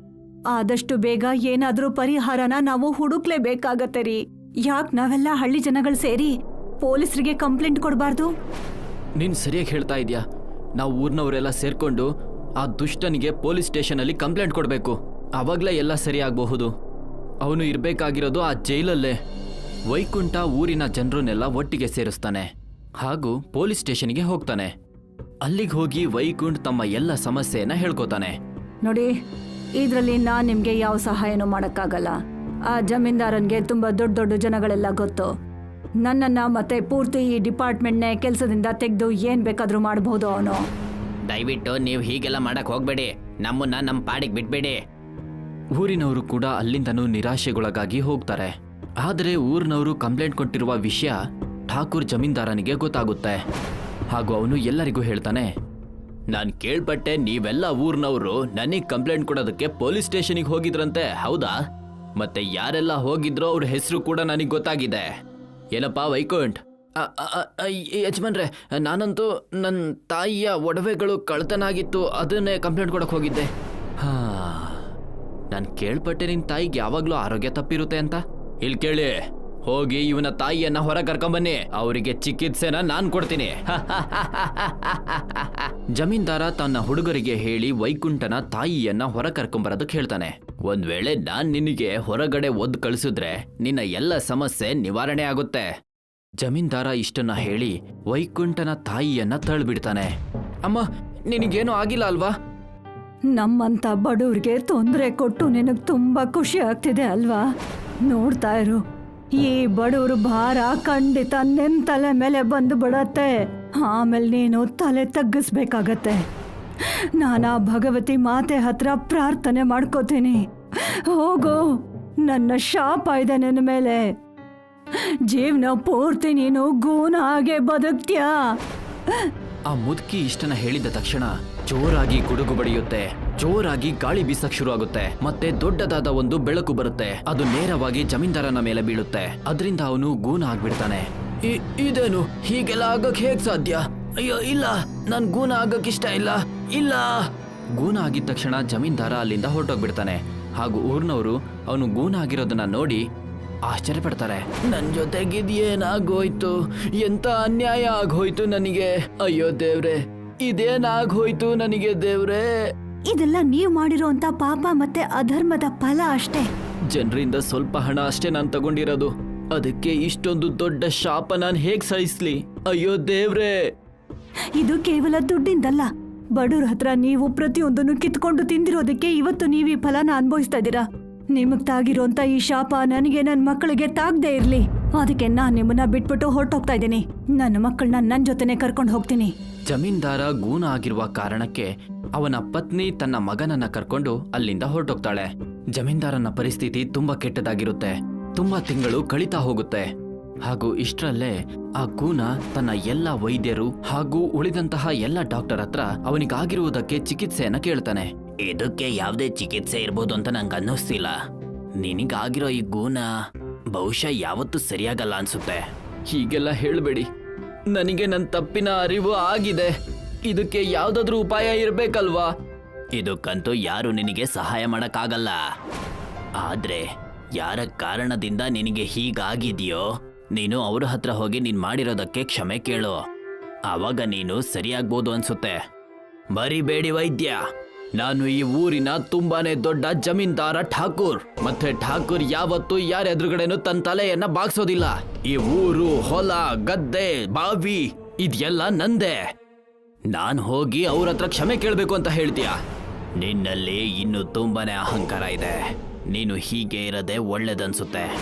ಆದಷ್ಟು ಬೇಗ ಏನಾದ್ರೂ ಪರಿಹಾರನ ನಾವು ಹುಡುಕ್ಲೇಬೇಕಾಗತ್ತೆ ರೀ. ಯಾಕ್ ನಾವೆಲ್ಲ ಹಳ್ಳಿ ಜನಗಳು ಸೇರಿ ಪೊಲೀಸರಿಗೆ ಕಂಪ್ಲೇಂಟ್ ಕೊಡಬಾರ್ದು? ನೀನು ಸರಿಯಾಗಿ ಹೇಳ್ತಾ ಇದ್ಯಾ? ನಾವು ಊರಿನವರೆಲ್ಲ ಸೇರ್ಕೊಂಡು ಆ ದುಷ್ಟನಿಗೆ ಪೊಲೀಸ್ ಸ್ಟೇಷನಲ್ಲಿ ಕಂಪ್ಲೇಂಟ್ ಕೊಡಬೇಕು. ಅವಾಗಲೇ ಎಲ್ಲ ಸರಿ ಆಗಬಹುದು ಅವನು ಇರಬೇಕಾಗಿರೋದು ಆ ಜೈಲಲ್ಲೇ. ವೈಕುಂಠ ಊರಿನ ಜನರನ್ನೆಲ್ಲ ಒಟ್ಟಿಗೆ ಸೇರಿಸ್ತಾನೆ. ಹಾಗೂ ಪೊಲೀಸ್ ಸ್ಟೇಷನ್ಗೆ ಹೋಗ್ತಾನೆ. ಅಲ್ಲಿಗೆ ಹೋಗಿ ವೈಕುಂಠ ತಮ್ಮ ಎಲ್ಲ ಸಮಸ್ಯೆಯನ್ನ ಹೇಳ್ಕೊತಾನೆ. ನೋಡಿ ಇದರಲ್ಲಿ ನಾನು ನಿಮ್ಗೆ ಯಾವ ಸಹಾಯನೂ ಮಾಡೋಕ್ಕಾಗಲ್ಲ. ಆ ಜಮೀನ್ದಾರನ್ಗೆ ತುಂಬಾ ದೊಡ್ಡ ದೊಡ್ಡ ಜನಗಳೆಲ್ಲ ಗೊತ್ತು. ನನ್ನನ್ನ ಮತ್ತೆ ಪೂರ್ತಿ ಈ ಡಿಪಾರ್ಟ್ಮೆಂಟ್ನೇ ಕೆಲಸದಿಂದ ತೆಗೆದು ಏನ್ ಬೇಕಾದ್ರೂ ಮಾಡಬಹುದು ಅವನು. ದಯವಿಟ್ಟು ನೀವು ಹೀಗೆಲ್ಲ ಮಾಡಕ್ ಹೋಗ್ಬೇಡಿ. ನಮ್ಮನ್ನ ನಮ್ಮ ಪಾಡಿಗೆ ಬಿಟ್ಬೇಡಿ. ಊರಿನವರು ಕೂಡ ಅಲ್ಲಿಂದನೂ ನಿರಾಶೆಗೊಳಗಾಗಿ ಹೋಗ್ತಾರೆ. ಆದರೆ ಊರಿನವರು ಕಂಪ್ಲೇಂಟ್ ಕೊಟ್ಟಿರುವ ವಿಷಯ ಠಾಕೂರ್ ಜಮೀನ್ದಾರನಿಗೆ ಗೊತ್ತಾಗುತ್ತೆ. ಹಾಗೂ ಅವನು ಎಲ್ಲರಿಗೂ ಹೇಳ್ತಾನೆ ನಾನು ಕೇಳ್ಪಟ್ಟೆ ನೀವೆಲ್ಲ ಊರಿನವರು ನನಗೆ ಕಂಪ್ಲೇಂಟ್ ಕೊಡೋದಕ್ಕೆ ಪೊಲೀಸ್ ಸ್ಟೇಷನಿಗೆ ಹೋಗಿದ್ರಂತೆ ಹೌದಾ? ಮತ್ತೆ ಯಾರೆಲ್ಲ ಹೋಗಿದ್ರೋ ಅವ್ರ ಹೆಸರು ಕೂಡ ನನಗೆ ಗೊತ್ತಾಗಿದೆ. ಏನಪ್ಪಾ ವೈಕುಂಠ್? ಯಜಮಾನ್ರೆ ನಾನಂತೂ ನನ್ನ ತಾಯಿಯ ಒಡವೆಗಳು ಕಳ್ತನಾಗಿತ್ತು ಅದನ್ನೇ ಕಂಪ್ಲೇಂಟ್ ಕೊಡಕ್ಕೆ ಹೋಗಿದ್ದೆ. ಹಾ ನಾನು ಕೇಳ್ಪಟ್ಟೆ ನಿನ್ನ ತಾಯಿಗೆ ಯಾವಾಗಲೂ ಆರೋಗ್ಯ ತಪ್ಪಿರುತ್ತೆ ಅಂತ. ಇಲ್ಲಿ ಕೇಳಿ, ಹೋಗಿ ಇವನ ತಾಯಿಯನ್ನ ಹೊರ ಕರ್ಕೊಂಬನ್ನಿ. ಅವರಿಗೆ ಚಿಕಿತ್ಸೆನ ನಾನ್ ಕೊಡ್ತೀನಿ. *laughs* ಜಮೀನ್ದಾರ ತನ್ನ ಹುಡುಗರಿಗೆ ಹೇಳಿ ವೈಕುಂಠನ ತಾಯಿಯನ್ನ ಹೊರ ಕರ್ಕೊಂಬರೋದಕ್ಕೆ ಹೇಳ್ತಾನೆ. ಒಂದ್ ವೇಳೆ ನಾನ್ ನಿನಗೆ ಹೊರಗಡೆ ಒದ್ ಕಳಿಸಿದ್ರೆ ನಿನ್ನ ಎಲ್ಲ ಸಮಸ್ಯೆ ನಿವಾರಣೆ ಆಗುತ್ತೆ. ಜಮೀನ್ದಾರ ಇಷ್ಟನ್ನ ಹೇಳಿ ವೈಕುಂಠನ ತಾಯಿಯನ್ನ ತಳ್ಬಿಡ್ತಾನೆ. ಅಮ್ಮ, ನಿನಗೇನು ಆಗಿಲ್ಲ ಅಲ್ವಾ? ನಮ್ಮಂತ ಬಡವ್ರಿಗೆ ತೊಂದರೆ ಕೊಟ್ಟು ನಿನಗ್ ತುಂಬಾ ಖುಷಿ ಆಗ್ತಿದೆ ಅಲ್ವಾ? ನೋಡ್ತಾ ಇರು. ಈ ಬಡವರು ಭಾರ ಖಂಡಿತ ನಿನ್ ತಲೆ ಮೇಲೆ ಬಂದು ಬಿಡತ್ತೆ. ಆಮೇಲೆ ನೀನು ತಲೆ ತಗ್ಗಿಸ್ಬೇಕಾಗತ್ತೆ. ನಾನಾ ಭಗವತಿ ಮಾತೆ ಹತ್ರ ಪ್ರಾರ್ಥನೆ ಮಾಡ್ಕೋತೀನಿ. ಹೋಗು, ನನ್ನ ಶಾಪ ಇದೆ ನಿನ್ನ ಮೇಲೆ. ಜೀವನ ಪೂರ್ತಿ ನೀನು ಗೂನ ಹಾಗೆ ಬದುಕ್ತ್ಯಾ. ಆ ಮುದುಕಿ ಇಷ್ಟನ ಹೇಳಿದ ತಕ್ಷಣ ಜೋರಾಗಿ ಗುಡುಗು ಬಡಿಯುತ್ತೆ. ಜೋರಾಗಿ ಗಾಳಿ ಬೀಸಕ್ ಶುರು ಆಗುತ್ತೆ ಮತ್ತೆ ದೊಡ್ಡದಾದ ಒಂದು ಬೆಳಕು ಬರುತ್ತೆ. ಅದು ನೇರವಾಗಿ ಜಮೀನ್ದಾರನ ಮೇಲೆ ಬೀಳುತ್ತೆ. ಅದರಿಂದ ಅವನು ಗೂನ ಆಗ್ಬಿಡ್ತಾನೆ. ಇದೇನು? ಹೀಗೆಲ್ಲ ಆಗಕ್ ಹೇಗ್ ಸಾಧ್ಯ? ಅಯ್ಯೋ, ಇಲ್ಲ. ನನ್ ಗೂನ ಆಗಕ್ ಇಷ್ಟ ಇಲ್ಲ. ಇಲ್ಲ. ಗೂನ ಆಗಿದ ತಕ್ಷಣ ಜಮೀನ್ದಾರ ಅಲ್ಲಿಂದ ಹೊರಟೋಗ್ಬಿಡ್ತಾನೆ. ಹಾಗೂ ಊರ್ನವರು ಅವನು ಗೂನ ಆಗಿರೋದನ್ನ ನೋಡಿ ಆಶ್ಚರ್ಯ ಪಡ್ತಾರೆ ನನ್ ಜೊತೆಗಿದೇನಾಗೋಯ್ತು ಎಂತ ಅನ್ಯಾಯ ಆಗೋಯ್ತು ನನಗೆ? ಅಯ್ಯೋ ದೇವ್ರೆ. ಇದೇನಾಗೋಯ್ತು ನನಗೆ ದೇವ್ರೆ? ಇದೆಲ್ಲ ನೀವು ಮಾಡಿರೋಂತ ಪಾಪ ಮತ್ತೆ ಅಧರ್ಮದ ಫಲ ಅಷ್ಟೇ. ಜನರಿಂದ ಸ್ವಲ್ಪ ಹಣ ಅಷ್ಟೇ ನಾನು ತಗೊಂಡಿರೋದು. ಅದಕ್ಕೆ ಇಷ್ಟೊಂದು ದೊಡ್ಡ ಶಾಪ ನಾನು ಹೇಗ್ ಸಹಿಸ್ಲಿ? ಅಯ್ಯೋ ದೇವ್ರೆ! ಇದು ಕೇವಲ ದುಡ್ಡಿಂದಲ್ಲ. ಬಡವ್ರ ಹತ್ರ ನೀವು ಪ್ರತಿಯೊಂದನ್ನು ಕಿತ್ಕೊಂಡು ತಿಂದಿರೋದಕ್ಕೆ ಇವತ್ತು ನೀವು ಈ ಫಲನ ಅನುಭವಿಸ್ತಾ ಇದ್ದೀರಾ? ನಿಮಗ್ ತಾಗಿರೋಂತ ಈ ಶಾಪ ನನಗೆ ನನ್ನ ಮಕ್ಕಳಿಗೆ ತಾಗ್ದೇ ಇರ್ಲಿ. ಅದಕ್ಕೆ ನಾನು ನಿಮ್ಮನ್ನ ಬಿಟ್ಬಿಟ್ಟು ಹೊರಟೋಗ್ತಾ ಇದ್ದೀನಿ. ನನ್ನ ಮಕ್ಕಳನ್ನ ನನ್ನ ಜೊತೆನೆ ಕರ್ಕೊಂಡು ಹೋಗ್ತೀನಿ. ಜಮೀನ್ದಾರ ಗೂನ ಆಗಿರುವ ಕಾರಣಕ್ಕೆ ಅವನ ಪತ್ನಿ ತನ್ನ ಮಗನನ್ನ ಕರ್ಕೊಂಡು ಅಲ್ಲಿಂದ ಹೊರಟೋಗ್ತಾಳೆ. ಜಮೀನ್ದಾರನ ಪರಿಸ್ಥಿತಿ ತುಂಬಾ ಕೆಟ್ಟದಾಗಿರುತ್ತೆ. ತುಂಬಾ ತಿಂಗಳು ಕಳೀತಾ ಹೋಗುತ್ತೆ. ಹಾಗೂ ಇಷ್ಟರಲ್ಲೇ ಆ ಗೂನ ತನ್ನ ಎಲ್ಲ ವೈದ್ಯರು ಹಾಗೂ ಉಳಿದಂತಹ ಎಲ್ಲ ಡಾಕ್ಟರ್ ಹತ್ರ ಅವನಿಗಾಗಿರುವುದಕ್ಕೆ ಚಿಕಿತ್ಸೆಯನ್ನ ಕೇಳ್ತಾನೆ. ಇದಕ್ಕೆ ಯಾವುದೇ ಚಿಕಿತ್ಸೆ ಇರ್ಬೋದು ಅಂತ ನಂಗೆ ಅನ್ನಿಸ್ತಿಲ್ಲ ನಿನಗಾಗಿರೋ ಈ ಗೂನ ಬಹುಶಃ ಯಾವತ್ತೂ ಸರಿಯಾಗಲ್ಲ ಅನ್ಸುತ್ತೆ. ಹೀಗೆಲ್ಲ ಹೇಳಬೇಡಿ. ನನಗೆ ನನ್ನ ತಪ್ಪಿನ ಅರಿವು ಆಗಿದೆ. ಇದಕ್ಕೆ ಯಾವ್ದಾದ್ರೂ ಉಪಾಯ ಇರಬೇಕಲ್ವಾ? ಇದಕ್ಕಂತೂ ಯಾರು ನಿನಗೆ ಸಹಾಯ ಮಾಡೋಕ್ಕಾಗಲ್ಲ. ಆದ್ರೆ ಯಾರ ಕಾರಣದಿಂದ ನಿನಗೆ ಹೀಗಾಗಿದೆಯೋ, ನೀನು ಅವ್ರ ಹತ್ರ ಹೋಗಿ ನೀನ್ ಮಾಡಿರೋದಕ್ಕೆ ಕ್ಷಮೆ ಕೇಳು. ಆವಾಗ ನೀನು ಸರಿಯಾಗ್ಬೋದು ಅನ್ಸುತ್ತೆ. ಮರಿಬೇಡಿ ವೈದ್ಯ. ನಾನು ಈ ಊರಿನ ತುಂಬಾನೇ ದೊಡ್ಡ ಜಮೀನ್ದಾರ ಠಾಕೂರ್. ಮತ್ತೆ ಠಾಕೂರ್ ಯಾವತ್ತು ಯಾರ ಎದುರುಗಡೆನೂ ತನ್ನ ತಲೆಯನ್ನ ಬಾಗ್ಸೋದಿಲ್ಲ. ಈ ಊರು, ಹೊಲ, ಗದ್ದೆ, ಬಾವಿ ಇದೆಲ್ಲ ನಂದೇ. ನಾನ್ ಹೋಗಿ ಅವ್ರ ಹತ್ರ ಕ್ಷಮೆ ಕೇಳಬೇಕು ಅಂತ ಹೇಳ್ತೀಯ. ನಿನ್ನಲ್ಲಿ ಇನ್ನು ತುಂಬಾನೇ ಅಹಂಕಾರ ಇದೆ. ನೀನು ಹೀಗೆ ಇರದೆ ಒಳ್ಳೇದನ್ಸುತ್ತೆ.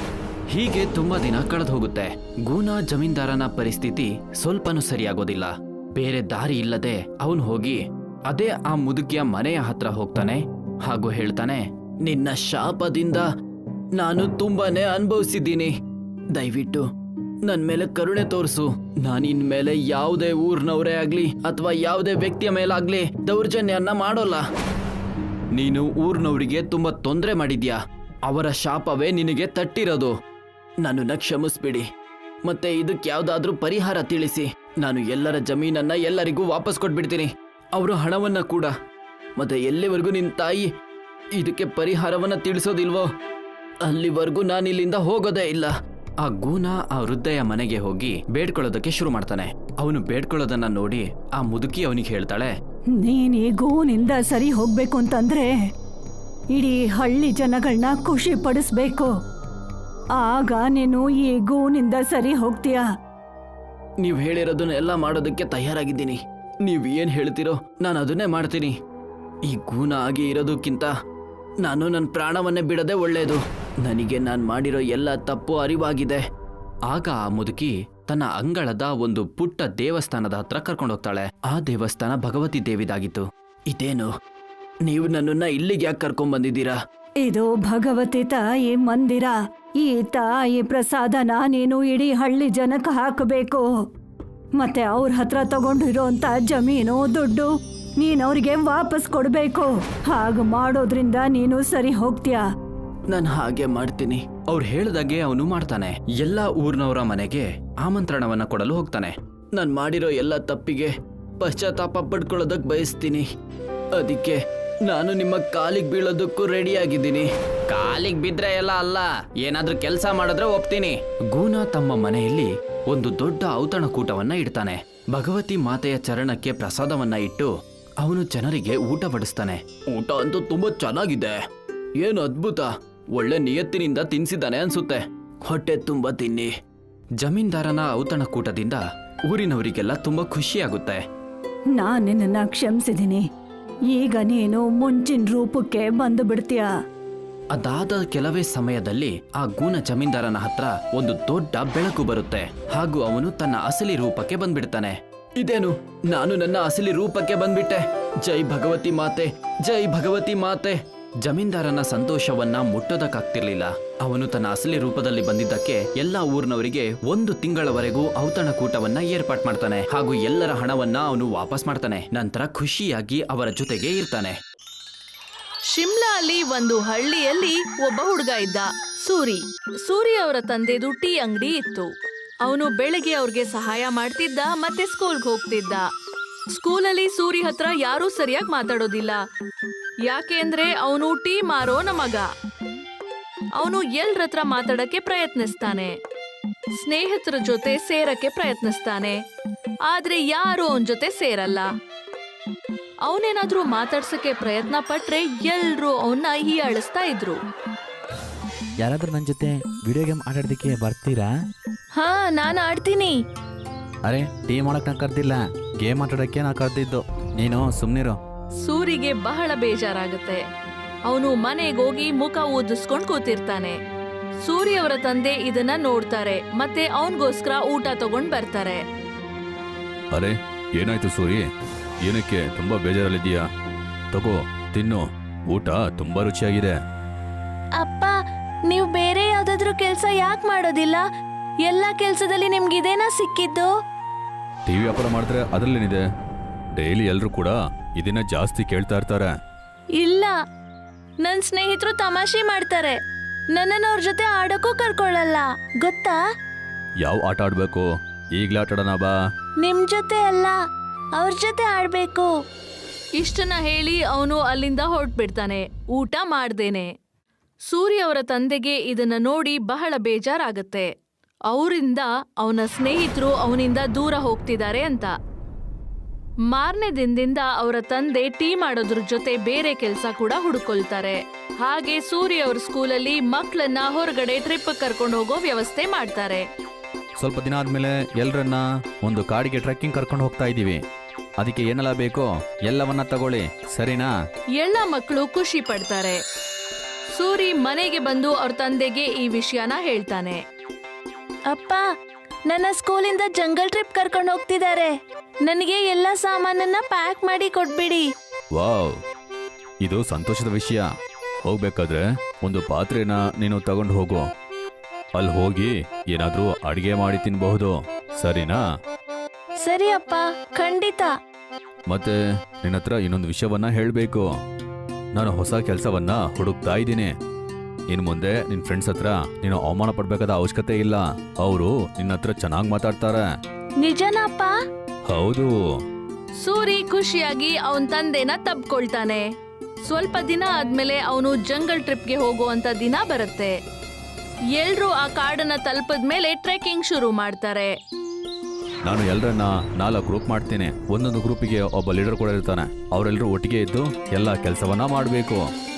ಹೀಗೆ ತುಂಬಾ ದಿನ ಕಳೆದು ಹೋಗುತ್ತೆ. ಗೂನಾ ಜಮೀನ್ದಾರನ ಪರಿಸ್ಥಿತಿ ಸ್ವಲ್ಪನೂ ಸರಿಯಾಗೋದಿಲ್ಲ. ಬೇರೆ ದಾರಿ ಇಲ್ಲದೆ ಅವನು ಹೋಗಿ ಅದೇ ಆ ಮುದುಕಿಯ ಮನೆಯ ಹತ್ರ ಹೋಗ್ತಾನೆ ಹಾಗೂ ಹೇಳ್ತಾನೆ, ನಿನ್ನ ಶಾಪದಿಂದ ನಾನು ತುಂಬಾನೇ ಅನುಭವಿಸಿದ್ದೀನಿ. ದಯವಿಟ್ಟು ನನ್ನ ಮೇಲೆ ಕರುಣೆ ತೋರಿಸು. ನಾನು ಇನ್ಮೇಲೆ ಯಾವುದೇ ಊರ್ನವರೇ ಆಗ್ಲಿ ಅಥವಾ ಯಾವುದೇ ವ್ಯಕ್ತಿಯ ಮೇಲಾಗ್ಲಿ ದೌರ್ಜನ್ಯನ್ನ ಮಾಡೋಲ್ಲ. ನೀನು ಊರ್ನವರಿಗೆ ತುಂಬಾ ತೊಂದರೆ ಮಾಡಿದ್ಯಾ? ಅವರ ಶಾಪವೇ ನಿನಗೆ ತಟ್ಟಿರೋದು. ನಾನು ಕ್ಷಮಿಸ್ಬಿಡಿ ಮತ್ತೆ ಇದಕ್ಕೆ ಯಾವ್ದಾದ್ರೂ ಪರಿಹಾರ ತಿಳಿಸಿ. ನಾನು ಎಲ್ಲರ ಜಮೀನನ್ನ ಎಲ್ಲರಿಗೂ ವಾಪಸ್ ಕೊಟ್ಬಿಡ್ತೀನಿ. ಅವರ ಹಣವನ್ನ ಕೂಡ. ಮತ್ತೆ ಎಲ್ಲಿವರೆಗೂ ನಿನ್ ತಾಯಿ ಇದಕ್ಕೆ ಪರಿಹಾರವನ್ನ ತಿಳಿಸೋದಿಲ್ವೋ? ಅಲ್ಲಿವರೆಗೂ ನಾನು ಇಲ್ಲಿಂದ ಹೋಗೋದೇ ಇಲ್ಲ. ಆ ಗೂನ ಆ ವೃದ್ಧೆಯ ಮನೆಗೆ ಹೋಗಿ ಬೇಡ್ಕೊಳ್ಳೋದಕ್ಕೆ ಶುರು ಮಾಡ್ತಾನೆ. ಅವನು ಬೇಡ್ಕೊಳ್ಳೋದನ್ನ ನೋಡಿ ಆ ಮುದುಕಿ ಅವನಿಗೆ ಹೇಳ್ತಾಳೆ ನೀನ್ ಈ ಗೂನಿಂದ ಸರಿ ಹೋಗ್ಬೇಕು ಅಂತಂದ್ರೆ ಇಡೀ ಹಳ್ಳಿ ಜನಗಳನ್ನ ಖುಷಿ ಪಡಿಸ್ಬೇಕು. ಆಗ ನೀನು ಈ ಗೂನಿಂದ ಸರಿ ಹೋಗ್ತೀಯ? ನೀವು ಹೇಳಿರೋದನ್ನೆಲ್ಲ ಮಾಡೋದಕ್ಕೆ ತಯಾರಾಗಿದ್ದೀನಿ. ನೀವು ಏನು ಹೇಳ್ತೀರೋ ನಾನು ಅದನ್ನೇ ಮಾಡ್ತೀನಿ. ಈ ಗೂನ ಆಗಿ ಇರೋದಕ್ಕಿಂತ ನಾನು ನನ್ನ ಪ್ರಾಣವನ್ನೇ ಬಿಡದೆ ಒಳ್ಳೆಯದು ನನಗೆ ನಾನು ಮಾಡಿರೋ ಎಲ್ಲ ತಪ್ಪು ಅರಿವಾಗಿದೆ. ಆಗ ಆ ಮುದುಕಿ ತನ್ನ ಅಂಗಳದ ಒಂದು ಪುಟ್ಟ ದೇವಸ್ಥಾನದ ಹತ್ರ ಕರ್ಕೊಂಡೋಗ್ತಾಳೆ ಆ ದೇವಸ್ಥಾನ ಭಗವತಿ ದೇವಿದಾಗಿತ್ತು. ಇದೇನು? ನೀವು ನನ್ನನ್ನ ಇಲ್ಲಿಗೆ ಯಾಕೆ ಕರ್ಕೊಂಡ್ ಬಂದಿದ್ದೀರಾ? ಇದು ಭಗವತಿ ತಾಯಿ ಮಂದಿರ. ಈ ತಾಯಿ ಪ್ರಸಾದನ ನಾನೇನು ಇಡೀ ಹಳ್ಳಿ ಜನಕ್ಕೆ ಹಾಕಬೇಕು? ಮತ್ತೆ ಅವ್ರ ಹತ್ರ ತಗೊಂಡಿರೋಂತ ಜಮೀನು, ದುಡ್ಡು ನೀನ್ ಅವ್ರಿಗೆ ವಾಪಸ್ ಕೊಡ್ಬೇಕು. ಹಾಗೆ ಮಾಡೋದ್ರಿಂದ ನೀನು ಸರಿ ಹೋಗ್ತೀಯಾ? ನಾನು ಹಾಗೆ ಮಾಡ್ತೀನಿ. ಅವ್ರು ಹೇಳ್ದಾಗೆ ಅವನು ಮಾಡ್ತಾನೆ. ಎಲ್ಲಾ ಊರ್ನವರ ಮನೆಗೆ ಆಮಂತ್ರಣವನ್ನ ಕೊಡಲು ಹೋಗ್ತಾನೆ. ನಾನು ಮಾಡಿರೋ ಎಲ್ಲ ತಪ್ಪಿಗೆ ಪಶ್ಚಾತ್ತಾಪ ಪಡ್ಕೊಳ್ಳೋದಕ್ ಬಯಸ್ತೀನಿ. ಅದಕ್ಕೆ ನಾನು ನಿಮ್ಮ ಕಾಲಿಗೆ ಬೀಳೋದಕ್ಕೂ ರೆಡಿ ಆಗಿದ್ದೀನಿ. ಕಾಲಿಗೆ ಬಿದ್ರೆ ಎಲ್ಲ ಅಲ್ಲ. ಏನಾದ್ರೂ ಕೆಲಸ ಮಾಡಿದ್ರೆ ಒಪ್ತೀನಿ. ಗೂನ ತಮ್ಮ ಮನೆಯಲ್ಲಿ ಒಂದು ದೊಡ್ಡ ಔತಣಕೂಟವನ್ನ ಇಡ್ತಾನೆ. ಭಗವತಿ ಮಾತೆಯ ಚರಣಕ್ಕೆ ಪ್ರಸಾದವನ್ನ ಇಟ್ಟು ಅವನು ಜನರಿಗೆ ಊಟ ಬಡಿಸ್ತಾನೆ. ಊಟ ಅಂತೂ ತುಂಬಾ ಚೆನ್ನಾಗಿದೆ. ಏನು ಅದ್ಭುತ. ಒಳ್ಳೆ ನಿಯತ್ತಿನಿಂದ ತಿನ್ಸಿದ್ದಾನೆ ಅನ್ಸುತ್ತೆ. ಹೊಟ್ಟೆ ತುಂಬಾ ತಿನ್ನಿ. ಜಮೀನ್ದಾರನ ಔತಣಕೂಟದಿಂದ ಊರಿನವರಿಗೆಲ್ಲ ತುಂಬಾ ಖುಷಿಯಾಗುತ್ತೆ. ನಾನು ನಿನ್ನನ್ನ ಕ್ಷಮಿಸಿದೀನಿ. ಈಗ ನೀನು ಮುಂಚಿನ ರೂಪಕ್ಕೆ ಬಂದು ಬಿಡ್ತೀಯ? ಅದಾದ ಕೆಲವೇ ಸಮಯದಲ್ಲಿ ಆ ಗೂನ ಜಮೀನ್ದಾರನ ಹತ್ರ ಒಂದು ದೊಡ್ಡ ಬೆಳಕು ಬರುತ್ತೆ. ಹಾಗೂ ಅವನು ತನ್ನ ಅಸಲಿ ರೂಪಕ್ಕೆ ಬಂದ್ಬಿಡ್ತಾನೆ. ಇದೇನು? ನಾನು ನನ್ನ ಅಸಲಿ ರೂಪಕ್ಕೆ ಬಂದ್ಬಿಟ್ಟೆ. ಜೈ ಭಗವತಿ ಮಾತೆ, ಜೈ ಭಗವತಿ ಮಾತೆ. ಜಮೀನ್ದಾರನ ಸಂತೋಷವನ್ನ ಮುಟ್ಟೋದಕ್ಕಾಗ್ತಿರ್ಲಿಲ್ಲ. ಅವನು ತನ್ನ ಅಸಲಿ ರೂಪದಲ್ಲಿ ಬಂದಿದ್ದಕ್ಕೆ ಎಲ್ಲಾ ಊರಿನವರಿಗೆ ಒಂದು ತಿಂಗಳವರೆಗೂ ಔತಣಕೂಟವನ್ನ ಏರ್ಪಾಟ್ ಮಾಡ್ತಾನೆ. ಹಾಗೂ ಎಲ್ಲರ ಹಣವನ್ನ ಅವನು ವಾಪಸ್ ಮಾಡ್ತಾನೆ. ನಂತರ ಖುಷಿಯಾಗಿ ಅವರ ಜೊತೆಗೆ ಇರ್ತಾನೆ. ಶಿಮ್ಲಾ ಅಲ್ಲಿ ಒಂದು ಹಳ್ಳಿಯಲ್ಲಿ ಒಬ್ಬ ಹುಡುಗ ಇದ್ದ, ಸೂರಿ. ಸೂರಿ ಅವರ ತಂದೆದು ಟೀ ಅಂಗಡಿ ಇತ್ತು. ಅವನು ಬೆಳಗ್ಗೆ ಅವ್ರಿಗೆ ಸಹಾಯ ಮಾಡ್ತಿದ್ದ, ಮತ್ತೆ ಸ್ಕೂಲ್ಗೆ ಹೋಗ್ತಿದ್ದ. ಸ್ಕೂಲಲ್ಲಿ ಸೂರಿ ಹತ್ರ ಯಾರೂ ಸರಿಯಾಗಿ ಮಾತಾಡೋದಿಲ್ಲ. ಯಾಕೆಂದ್ರೆ ಅವನು ಟೀ ಮಾರೋನ ಮಗ. ಅವನು ಎಲ್ರ ಹತ್ರ ಮಾತಾಡಕ್ಕೆ ಪ್ರಯತ್ನಿಸ್ತಾನೆ. ಸ್ನೇಹಿತರ ಜೊತೆ ಸೇರಕ್ಕೆ ಪ್ರಯತ್ನಿಸ್ತಾನೆ. ಆದ್ರೆ ಯಾರು ಅವನ ಜೊತೆ ಸೇರಲ್ಲ. ಅವನೇನಾದ್ರೂ ಮಾತಾಡ್ಸಕ್ಕೆ ಪ್ರಯತ್ನ ಪಟ್ರೆ ಎಲ್ರೂ ಅವನ್ನ ಹೀಯಾಳಿಸ್ತಾ ಇದ್ರು. ಯಾರಾದ್ರೂ ನನ್ನ ಜೊತೆ ವಿಡಿಯೋ ಗೇಮ್ ಆಟಾಡೋದಕ್ಕೆ ಬರ್ತೀರಾ? ಹಾ ನಾನು ಆಡ್ತೀನಿ. ಅರೆ ಟೀಮ್ ಮಾಡಕ್ ನಾ ಕರ್ದಿಲ್ಲ. ಗೇಮ್ ಆಟಾಡೋಕ್ಕೆ ನಾ ಕರ್ದಿದ್ದು. ನೀನು ಸುಮ್ನಿರು. ಸೂರಿಗೆ ಬಹಳ ಬೇಜಾರಾಗುತ್ತೆ. ಅವನು ಮನೆಗೋಗಿ ಮುಖ ಊದಿಸ್ಕೊಂಡ್ ಕೂತಿರ್ತಾನೆ. ಸೂರಿ ಅವರ ತಂದೆ ಇದನ್ನ ನೋಡ್ತಾರೆ ಮತ್ತೆ ಅವನಿಗೋಸ್ಕರ ಊಟ ತಗೊಂಡ್ ಬರ್ತಾರೆ. ಅರೆ ಏನಾಯ್ತು ಸೂರಿ? ಏನಕ್ಕೆ ತುಂಬಾ ಬೇಜಾರಲ್ಲಿದ್ದೀಯಾ? ತಗೋ ತಿನ್ನು. ಊಟ ತುಂಬಾ ರುಚಿಯಾಗಿದೆ. ಅಪ್ಪ ನೀವು ಬೇರೆ ಯಾವ್ದಾದ್ರು ಕೆಲಸ ಯಾಕೆ ಮಾಡೋದಿಲ್ಲ? ಎಲ್ಲ ನಿಮ್ಗೆ ಇದೇನಾ ಸಿಕ್ಕಿದ್ದು? ಟಿವಿ ವ್ಯಾಪಾರ ಮಾಡಿದ್ರೆ ಅದರಲ್ಲೇನಿದೆ? ಡೈಲಿ ಎಲ್ಲರೂ ಕೂಡ ಇದನ್ನ ಜಾಸ್ತಿ ಕೇಳ್ತಾ ಇರ್ತಾರೆ. ಇಲ್ಲ. ನನ್ನ ಸ್ನೇಹಿತರು ತಮಾಷೆ ಮಾಡ್ತಾರೆ. ನನ್ನನ್ನು ಅವ್ರ ಜೊತೆ ಆಡಕ್ಕೂ ಕರ್ಕೊಳ್ಳಲ್ಲ. ಗೊತ್ತಾ? ಯಾವ ಆಟ ಆಡ್ಬೇಕು? ಈಗ್ಲೇ ಆಟ ಆಡೋಣ ಬಾ. ನಿಮ್ ಜೊತೆ ಅಲ್ಲ. ಅವ್ರ ಜೊತೆ ಆಡ್ಬೇಕು. ಇಷ್ಟನ್ನ ಹೇಳಿ ಅವನು ಅಲ್ಲಿಂದ ಹೊರಟ್ಬಿಡ್ತಾನೆ. ಊಟ ಮಾಡ್ದೇನೆ. ಸೂರ್ಯ ಅವರ ತಂದೆಗೆ ಇದನ್ನ ನೋಡಿ ಬಹಳ ಬೇಜಾರಾಗತ್ತೆ. ಅವರಿಂದ ಅವನ ಸ್ನೇಹಿತರು ಅವನಿಂದ ದೂರ ಹೋಗ್ತಿದ್ದಾರೆ ಅಂತ. ಮಾರನೇ ದಿನದಿಂದ ಅವರ ತಂದೆ ಟೀ ಮಾಡೋದ್ರ ಜೊತೆ ಬೇರೆ ಕೆಲಸ ಕೂಡ ಹುಡ್ಕೊಳ್ತಾರೆ. ಹಾಗೆ ಸೂರ್ಯ ಅವ್ರ ಸ್ಕೂಲಲ್ಲಿ ಮಕ್ಕಳನ್ನ ಹೊರಗಡೆ ಟ್ರಿಪ್ ಕರ್ಕೊಂಡು ಹೋಗೋ ವ್ಯವಸ್ಥೆ ಮಾಡ್ತಾರೆ. ಸ್ವಲ್ಪ ದಿನ ಆದ್ಮೇಲೆ ಎಲ್ರನ್ನ ಒಂದು ಕಾಡಿಗೆ ಟ್ರೆಕ್ಕಿಂಗ್ ಕರ್ಕೊಂಡು ಹೋಗ್ತಾ ಇದ್ದೀವಿ. ಅದಕ್ಕೆ ಏನೆಲ್ಲ ಬೇಕೋ ಎಲ್ಲವನ್ನ ತಗೊಳ್ಳಿ ಸರಿನಾ? ಎಲ್ಲ ಮಕ್ಕಳು ಖುಷಿ ಪಡ್ತಾರೆ. ಸೂರಿ ಮನೆಗೆ ಬಂದು ಅವ್ರ ತಂದೆಗೆ ಈ ವಿಷಯನ ಹೇಳ್ತಾನೆ. ಅಪ್ಪ ನನ್ನ ಸ್ಕೂಲಿಂದ ಜಂಗಲ್ ಟ್ರಿಪ್ ಕರ್ಕೊಂಡು ಹೋಗ್ತಿದ್ದಾರೆ. ನನಗೆ ಎಲ್ಲ ಸಾಮಾನನ್ನ ಪ್ಯಾಕ್ ಮಾಡಿ ಕೊಟ್ಬಿಡಿ. ವಾವ್ ಇದು ಸಂತೋಷದ ವಿಷಯ. ಹೋಗ್ಬೇಕಾದ್ರೆ ಒಂದು ಪಾತ್ರೆನ ನೀನು ತಗೊಂಡು ಹೋಗು. ಅಲ್ಲಿ ಹೋಗಿ ಏನಾದ್ರೂ ಅಡಿಗೆ ಮಾಡಿ ತಿನ್ಬಹುದು. ಸರಿನಾ? ಸರಿ ಅಪ್ಪ ಖಂಡಿತ. ಮತ್ತೆ ನಿನ್ನ ಹತ್ರ ಇನ್ನೊಂದು ವಿಷಯವನ್ನ ಹೇಳಬೇಕು. ನಾನು ಹೊಸ ಕೆಲಸವನ್ನ ಹುಡುಕ್ತಾ ಇದ್ದೀನಿ. ಇನ್ನು ಮುಂದೆ ನಿನ್ನ ಫ್ರೆಂಡ್ಸ್ ಹತ್ರ ನೀನು ಅವಮಾನ ಪಡ್ಬೇಕಾದ ಅವಶ್ಯಕತೆ ಇಲ್ಲ. ಅವರು ನಿನ್ನ ಹತ್ರ ಚೆನ್ನಾಗಿ ಮಾತಾಡ್ತಾರೆ. ನಿಜನಪ್ಪ? ಹೌದು. ಸೂರಿ ಖುಷಿಯಾಗಿ ಅವನ್ ತಂದೆನ ತಬ್ಕೊಳ್ತಾನೆ. ಸ್ವಲ್ಪ ದಿನ ಆದ್ಮೇಲೆ ಅವನು ಜಂಗಲ್ ಟ್ರಿಪ್ಗೆ ಹೋಗುವಂತ ದಿನ ಬರುತ್ತೆ. ಎಲ್ರೂ ಆ ಕಾಡನ್ನ ತಲುಪದ್ಮೇಲೆ ಟ್ರೆಕಿಂಗ್ ಶುರು ಮಾಡ್ತಾರೆ. ನಾನು ಎಲ್ಲರನ್ನ ನಾಲ್ಕು ಗ್ರೂಪ್ ಮಾಡ್ತೇನೆ. ಒಂದೊಂದು ಗ್ರೂಪಿಗೆ ಒಬ್ಬ ಲೀಡರ್ ಕೂಡ ಇರ್ತಾನೆ. ಅವರೆಲ್ಲರೂ ಒಟ್ಟಿಗೆ ಇದ್ದು ಎಲ್ಲ ಕೆಲಸವನ್ನ ಮಾಡಬೇಕು.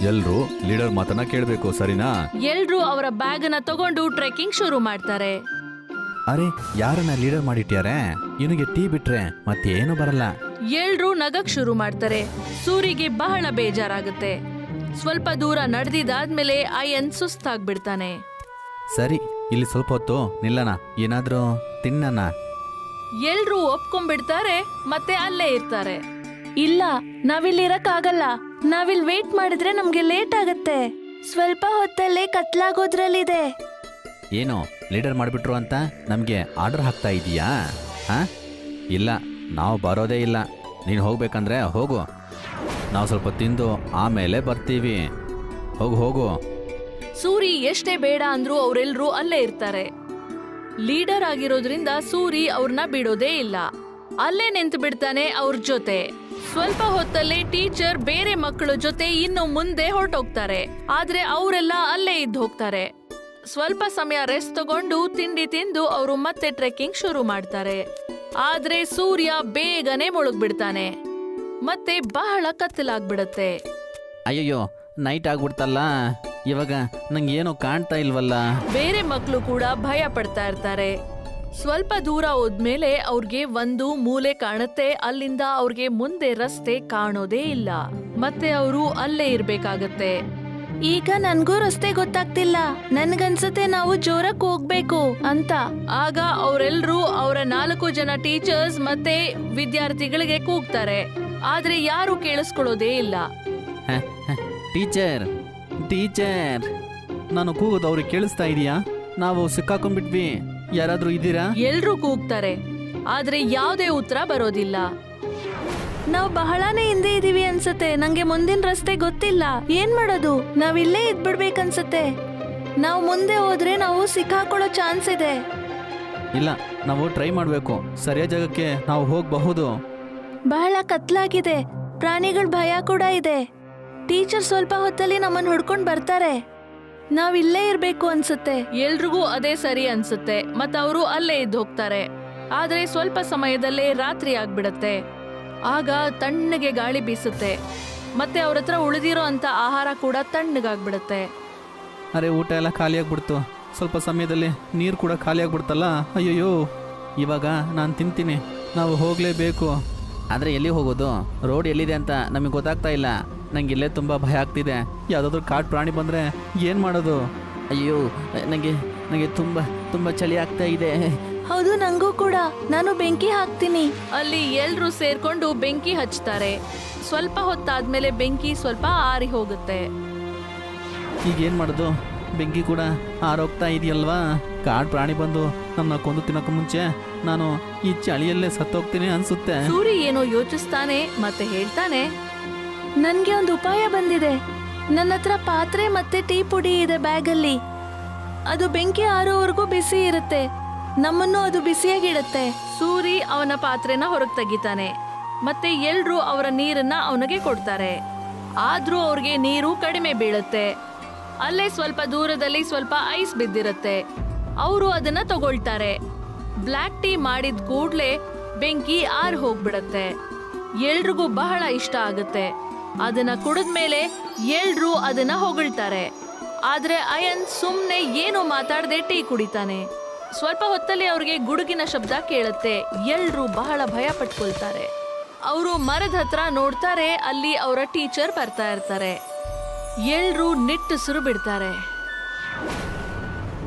ಎಲ್ಲರೂ ಲೀಡರ್ ಮಾತನ್ನ ಕೇಳಬೇಕು ಸರಿನಾ? ಎಲ್ರೂ ಅವರ ಬ್ಯಾಗ್ ಅನ್ನ ತಗೊಂಡು ಟ್ರೆಕ್ಕಿಂಗ್ ಶುರು ಮಾಡ್ತಾರೆ. ಅರೆ ಯಾರನ್ನ ಲೀಡರ್ ಮಾಡಿಟ್ಯಾರೆ? ಇವನಿಗೆ ಟೀ ಬಿಟ್ರೆ ಏನು ಬರಲ್ಲ. ಎಲ್ರೂ ನಗಕ್ ಶುರು ಮಾಡ್ತಾರೆ. ಸೂರಿಗೆ ಬಹಳ ಬೇಜಾರಾಗುತ್ತೆ. ಸ್ವಲ್ಪ ದೂರ ನಡೆದಿದ್ದಾದ್ಮೇಲೆ ಅಯನ್ ಸುಸ್ತಾಗ್ಬಿಡ್ತಾನೆ. ಸರಿ ಇಲ್ಲಿ ಸ್ವಲ್ಪ ಹೊತ್ತು ನಿಲ್ಲಣ ಏನಾದರೂ ತಿನ್ನಣ ಎಲ್ರೂ ಒಪ್ಕೊಂಡ್ಬಿಡ್ತಾರೆ ಮತ್ತೆ ಅಲ್ಲೇ ಇರ್ತಾರೆ. ಇಲ್ಲ ನಾವಿಲ್ಲಿ ಇರಕ್ಕಾಗಲ್ಲ ನಾವಿಲ್ ವೇಟ್ ಮಾಡಿದ್ರೆ ನಮ್ಗೆ ಲೇಟ್ ಆಗತ್ತೆ. ಸ್ವಲ್ಪ ಹೊತ್ತಲ್ಲೇ ಕತ್ಲಾಗೋದ್ರಲ್ಲಿದೆ. ಏನು ಲೀಡರ್ ಮಾಡಿಬಿಟ್ರು ಅಂತ ನಮಗೆ ಆರ್ಡರ್ ಹಾಕ್ತಾ ಇದೀಯಾ? ಹಾ? ಇಲ್ಲ ನಾವು ಬರೋದೇ ಇಲ್ಲ. ನೀನು ಹೋಗ್ಬೇಕಂದ್ರೆ ಹೋಗು. ನಾವು ಸ್ವಲ್ಪ ತಿಂದು ಆಮೇಲೆ ಬರ್ತೀವಿ. ಹೋಗು ಹೋಗು. ಸೂರಿ ಎಷ್ಟೇ ಬೇಡ ಅಂದ್ರೂ ಅವರೆಲ್ಲರೂ ಅಲ್ಲೇ ಇರ್ತಾರೆ. ಲೀಡರ್ ಆಗಿರೋದ್ರಿಂದ ಸೂರಿ ಅವ್ರನ್ನ ಬಿಡೋದೇ ಇಲ್ಲ. ಅಲ್ಲೇ ನಿಂತು ಬಿಡ್ತಾನೆ ಅವ್ರ ಜೊತೆ. ಸ್ವಲ್ಪ ಹೊತ್ತಲ್ಲಿ ಟೀಚರ್ ಬೇರೆ ಮಕ್ಕಳ ಜೊತೆ ಇನ್ನು ಮುಂದೆ ಹೊರಟೋಗ್ತಾರೆ. ಆದ್ರೆ ಅವರೆಲ್ಲ ಅಲ್ಲೇ ಇದ್ದು ಹೋಗ್ತಾರೆ. ಸ್ವಲ್ಪ ಸಮಯ ರೆಸ್ಟ್ ತಗೊಂಡು ತಿಂಡಿ ತಿಂದು ಅವರು ಮತ್ತೆ ಟ್ರೆಕ್ಕಿಂಗ್ ಶುರು ಮಾಡ್ತಾರೆ. ಆದ್ರೆ ಸೂರ್ಯ ಬೇಗನೆ ಮುಳುಗ್ಬಿಡ್ತಾನೆ. ಮತ್ತೆ ಬಹಳ ಕತ್ತಲಾಗ್ಬಿಡತ್ತೆ. ಅಯ್ಯಯ್ಯೋ ನೈಟ್ ಆಗ್ಬಿಡ್ತಲ್ಲ. ಇವಾಗ ನಂಗೆ ಏನೋ ಕಾಣ್ತಾ ಇಲ್ವಲ್ಲ. ಬೇರೆ ಮಕ್ಕಳು ಕೂಡ ಭಯ ಪಡ್ತಾ ಇರ್ತಾರೆ. ಸ್ವಲ್ಪ ದೂರ ಹೋದ್ಮೇಲೆ ಅವ್ರಿಗೆ ಒಂದು ಮೂಲೆ ಕಾಣುತ್ತೆ ಅಲ್ಲಿಂದ ಅವ್ರಿಗೆ ಮುಂದೆ ರಸ್ತೆ ಕಾಣೋದೇ ಇಲ್ಲ. ಮತ್ತೆ ಅವರು ಅಲ್ಲೇ ಇರ್ಬೇಕಾಗತ್ತೆ. ಈಗ ನನ್ಗೂ ರಸ್ತೆ ಗೊತ್ತಾಗ್ತಿಲ್ಲ. ನನ್ಗನ್ಸತ್ತೆ ನಾವು ಜೋರಕ್ ಹೋಗ್ಬೇಕು ಅಂತ. ಆಗ ಅವರೆಲ್ಲರೂ ಅವರ ನಾಲ್ಕು ಜನ ಟೀಚರ್ಸ್ ಮತ್ತೆ ವಿದ್ಯಾರ್ಥಿಗಳಿಗೆ ಕೂಗ್ತಾರೆ. ಆದ್ರೆ ಯಾರು ಕೇಳಿಸ್ಕೊಳ್ಳೋದೇ ಇಲ್ಲ. Teacher teacher. ನಾನು ಕೂಗೋದು ಅವ್ರಿಗೆ ಕೇಳಿಸ್ತಾ ಇದೀಯಾ? ನಾವು ಸಿಕ್ಕಾಕೊಂಡ್ಬಿಟ್ವಿ. ಯಾರಾದ್ರೂ ಇದ್ದೀರಾ? ಎಲ್ರೂ ಕೂಗ್ತಾರೆ. ಆದ್ರೆ ಯಾವುದೇ ಉತ್ತರ ಬರೋದಿಲ್ಲ. ನಾವು ಬಹಳಾನೇ ಹಿಂದೆ ಇದೀವಿ ಅನ್ಸತ್ತೆ. ನಂಗೆ ಮುಂದಿನ ರಸ್ತೆ ಗೊತ್ತಿಲ್ಲ. ಏನ್ ಮಾಡೋದು? ನಾವ್ ಇಲ್ಲೇ ಇದ್ಬಿಡ್ಬೇಕನ್ಸತ್ತೆ. ನಾವು ಮುಂದೆ ಹೋದ್ರೆ ನಾವು ಸಿಕ್ಕಾಕೊಳ್ಳೋ ಚಾನ್ಸ್ ಇದೆ. ಇಲ್ಲ ನಾವು ಟ್ರೈ ಮಾಡಬೇಕು. ಸರಿಯಾದ ಜಾಗಕ್ಕೆ ನಾವು ಹೋಗಬಹುದು. ಬಹಳ ಕತ್ಲಾಗಿದೆ. ಪ್ರಾಣಿಗಳ ಭಯ ಕೂಡ ಇದೆ. ಟೀಚರ್ ಸ್ವಲ್ಪ ಹೊತ್ತಲ್ಲಿ ನಮ್ಮನ್ನ ಹುಡ್ಕೊಂಡ್ ಬರ್ತಾರೆ. ನಾವ್ ಇಲ್ಲೇ ಇರ್ಬೇಕು ಅನ್ಸುತ್ತೆ. ಎಲ್ರಿಗೂ ಅದೇ ಸರಿ ಅನ್ಸುತ್ತೆ. ಮತ್ತ ಅವರು ಅಲ್ಲೇ ಇದ್ದು ಹೋಗ್ತಾರೆ. ಆದ್ರೆ ಸ್ವಲ್ಪ ಸಮಯದಲ್ಲೇ ರಾತ್ರಿ ಆಗ್ಬಿಡತ್ತೆ. ಆಗ ತಣ್ಣಗೆ ಗಾಳಿ ಬೀಸುತ್ತೆ. ಮತ್ತೆ ಅವ್ರ ಹತ್ರ ಉಳಿದಿರೋ ಅಂತ ಆಹಾರ ಕೂಡ ತಣ್ಣಗಾಗ್ಬಿಡತ್ತೆ. ಅರೆ ಊಟ ಎಲ್ಲ ಖಾಲಿ ಆಗ್ಬಿಡ್ತು. ಸ್ವಲ್ಪ ಸಮಯದಲ್ಲಿ ನೀರು ಕೂಡ ಖಾಲಿ ಆಗ್ಬಿಡ್ತಲ್ಲ? ಅಯ್ಯಯ್ಯೋ. ಇವಾಗ ನಾನು ತಿಂತೀನಿ. ನಾವು ಹೋಗಲೇಬೇಕು. ಆದರೆ ಎಲ್ಲಿ ಹೋಗೋದು? ರೋಡ್ ಎಲ್ಲಿದೆ ಅಂತ ನಮಗೆ ಗೊತ್ತಾಗ್ತಾ ಇಲ್ಲ. ನಂಗೆ ಇಲ್ಲೇ ತುಂಬ ಭಯ ಆಗ್ತಿದೆ. ಯಾವುದಾದ್ರೂ ಕಾಡು ಪ್ರಾಣಿ ಬಂದರೆ ಏನು ಮಾಡೋದು? ಅಯ್ಯೋ ನನಗೆ ನನಗೆ ತುಂಬ ತುಂಬ ಚಳಿ ಆಗ್ತಾ ಇದೆ. ಹೌದು ನಂಗೂ ಕೂಡ. ನಾನು ಬೆಂಕಿ ಹಾಕ್ತೀನಿ. ಅಲ್ಲಿ ಎಲ್ಲರೂ ಸೇರ್ಕೊಂಡು ಬೆಂಕಿ ಹಚ್ತಾರೆ. ಸ್ವಲ್ಪ ಹೊತ್ತಾದ್ಮೇಲೆ ಬೆಂಕಿ ಸ್ವಲ್ಪ ಆರಿ ಹೋಗುತ್ತೆ. ಈಗ ಏನು ಮಾಡೋದು? ಬೆಂಕಿ ಕೂಡ ಆರೋಗ್ತಾ ಇದೆಯಲ್ವಾ? ಕಾಡು ಪ್ರಾಣಿ ಬಂದು ನಮ್ಮನ್ನ ಕೊಂದು ತಿನ್ನೋಕೆ ಮುಂಚೆ ನಾನು ಈ ಚಳಿಯಲ್ಲೇ ಸತ್ತೋಗ್ತೀನಿ ಅನ್ಸುತ್ತೆ. ಸೂರಿ ಏನೋ ಯೋಚಿಸ್ತಾನೆ ಮತ್ತೆ ಹೇಳ್ತಾನೆ, ನನ್ಗೆ ಒಂದು ಉಪಾಯ ಬಂದಿದೆ. ನನ್ನ ಹತ್ರ ಪಾತ್ರೆ ಮತ್ತೆ ಟೀ ಪುಡಿ ಇದೆ ಬ್ಯಾಗಲ್ಲಿ. ಅದು ಬೆಂಕಿ ಆರೋವರೆಗೂ ಬಿಸಿ ಇರುತ್ತೆ. ನಮ್ಮನ್ನು ಅದು ಬಿಸಿಯಾಗಿಡುತ್ತೆ ಸೂರಿ ಅವನ ಪಾತ್ರೆನ ಹೊರಗೆ ತೆಗಿತಾನೆ. ಮತ್ತೆ ಎಲ್ರೂ ಅವರ ನೀರನ್ನ ಅವನಿಗೆ ಕೊಡ್ತಾರೆ. ಆದ್ರೂ ಅವ್ರಿಗೆ ನೀರು ಕಡಿಮೆ ಬೀಳುತ್ತೆ. ಅಲ್ಲೇ ಸ್ವಲ್ಪ ದೂರದಲ್ಲಿ ಸ್ವಲ್ಪ ಐಸ್ ಬಿದ್ದಿರುತ್ತೆ. ಅವರು ಅದನ್ನ ತಗೊಳ್ತಾರೆ. ಬ್ಲ್ಯಾಕ್ ಟೀ ಮಾಡಿದ ಕೂಡಲೇ ಬೆಂಕಿ ಆರ್ ಹೋಗ್ಬಿಡತ್ತೆ. ಎಲ್ರಿಗೂ ಬಹಳ ಇಷ್ಟ ಆಗುತ್ತೆ. ಅದನ್ನ ಕುಡಿದ್ಮೇಲೆ ಎಲ್ರೂ ಅದನ್ನ ಹೊಗಳ್ತಾರೆ. ಆದ್ರೆ ಅಯನ್ ಸುಮ್ನೆ ಏನು ಮಾತಾಡದೆ ಟೀ ಕುಡಿತಾನೆ. ಸ್ವಲ್ಪ ಹೊತ್ತಲ್ಲಿ ಅವ್ರಿಗೆ ಗುಡುಗಿನ ಶಬ್ದ ಕೇಳುತ್ತೆ. ಎಲ್ರೂ ಬಹಳ ಭಯ ಪಟ್ಕೊಳ್ತಾರೆ. ಅವರು ಮರದ ಹತ್ರ ನೋಡ್ತಾರೆ, ಅಲ್ಲಿ ಅವರ ಟೀಚರ್ ಬರ್ತಾ ಇರ್ತಾರೆ. ಎಲ್ರೂ ನಿಟ್ಟುಸಿರು ಬಿಡ್ತಾರೆ.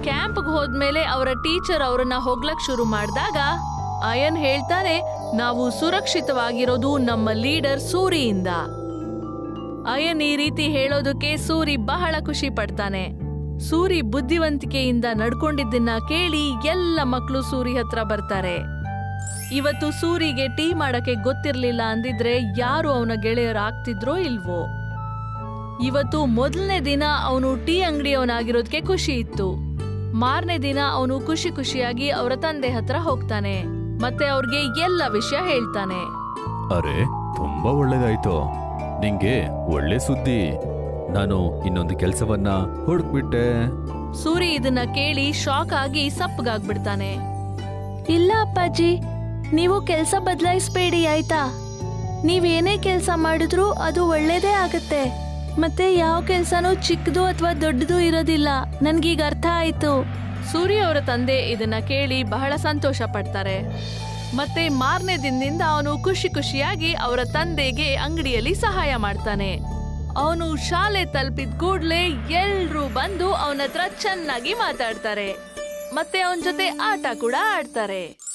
ಕ್ಯಾಂಪ್ಗೆ ಹೋದ್ಮೇಲೆ ಅವರ ಟೀಚರ್ ಅವರನ್ನ ಹೋಗ್ಲಕ್ ಶುರು ಮಾಡಿದಾಗ ಅಯನ್ ಹೇಳ್ತಾನೆ, ನಾವು ಸುರಕ್ಷಿತವಾಗಿರೋದು ನಮ್ಮ ಲೀಡರ್ ಸೂರಿಯಿಂದ. ಅಯನ್ ಈ ರೀತಿ ಹೇಳೋದಕ್ಕೆ ಸೂರಿ ಬಹಳ ಖುಷಿ ಪಡ್ತಾನೆ. ಸೂರಿ ಬುದ್ಧಿವಂತಿಕೆಯಿಂದ ನಡ್ಕೊಂಡಿದ್ದನ್ನ ಕೇಳಿ ಎಲ್ಲ ಮಕ್ಕಳು ಸೂರಿ ಹತ್ರ ಬರ್ತಾರೆ. ಇವತ್ತು ಸೂರಿಗೆ ಟೀ ಮಾಡಕ್ಕೆ ಗೊತ್ತಿರ್ಲಿಲ್ಲ ಅಂದಿದ್ರೆ ಯಾರು ಅವನ ಗೆಳೆಯರಾಗ್ತಿದ್ರೋ ಇಲ್ವೋ. ಇವತ್ತು ಮೊದಲನೇ ದಿನ ಅವನು ಟೀ ಅಂಗಡಿಯವನಾಗಿರೋದಕ್ಕೆ ಖುಷಿ ಇತ್ತು. ಮಾರನೇ ದಿನ ಅವನು ಖುಷಿ ಖುಷಿಯಾಗಿ ಅವರ ತಂದೆ ಹತ್ರ ಹೋಗ್ತಾನೆ. ಮತ್ತೆ ಅವ್ರಿಗೆ ಎಲ್ಲ ವಿಷಯ ಹೇಳ್ತಾನೆ. ಅರೆ ತುಂಬಾ ಒಳ್ಳೇದಾಯ್ತು. ನಿಂಗೆ ಒಳ್ಳೆ ಸುದ್ದಿ. ನಾನು ಇನ್ನೊಂದು ಕೆಲಸವನ್ನ ಹುಡುಕ್ಬಿಟ್ಟೆ. ಸೂರಿ ಇದನ್ನ ಕೇಳಿ ಶಾಕ್ ಆಗಿ ಸಪ್ಪಗಾಗ್ಬಿಡ್ತಾನೆ. ಇಲ್ಲ ಅಪ್ಪಾಜಿ ನೀವು ಕೆಲಸ ಬದಲಾಯಿಸ್ಬೇಡಿ ಆಯ್ತಾ? ನೀವೇನೇ ಕೆಲಸ ಮಾಡಿದ್ರೂ ಅದು ಒಳ್ಳೇದೇ ಆಗತ್ತೆ. ಮತ್ತೆ ಯಾವ ಕೆಲಸನೂ ಚಿಕ್ಕದು ಅಥವಾ ದೊಡ್ಡದು ಇರೋದಿಲ್ಲ. ನನ್ಗೀಗ ಅರ್ಥ ಆಯ್ತು. ಸೂರ್ಯ ಅವರ ತಂದೆ ಇದನ್ನ ಕೇಳಿ ಬಹಳ ಸಂತೋಷ ಪಡ್ತಾರೆ. ಮತ್ತೆ ಮಾರನೇ ದಿನದಿಂದ ಅವನು ಖುಷಿ ಖುಷಿಯಾಗಿ ಅವರ ತಂದೆಗೆ ಅಂಗಡಿಯಲ್ಲಿ ಸಹಾಯ ಮಾಡ್ತಾನೆ. ಅವನು ಶಾಲೆ ತಲುಪಿದ ಕೂಡ್ಲೆ ಎಲ್ರೂ ಬಂದು ಅವನತ್ರ ಚೆನ್ನಾಗಿ ಮಾತಾಡ್ತಾರೆ. ಮತ್ತೆ ಅವನ ಜೊತೆ ಆಟ ಕೂಡ ಆಡ್ತಾರೆ.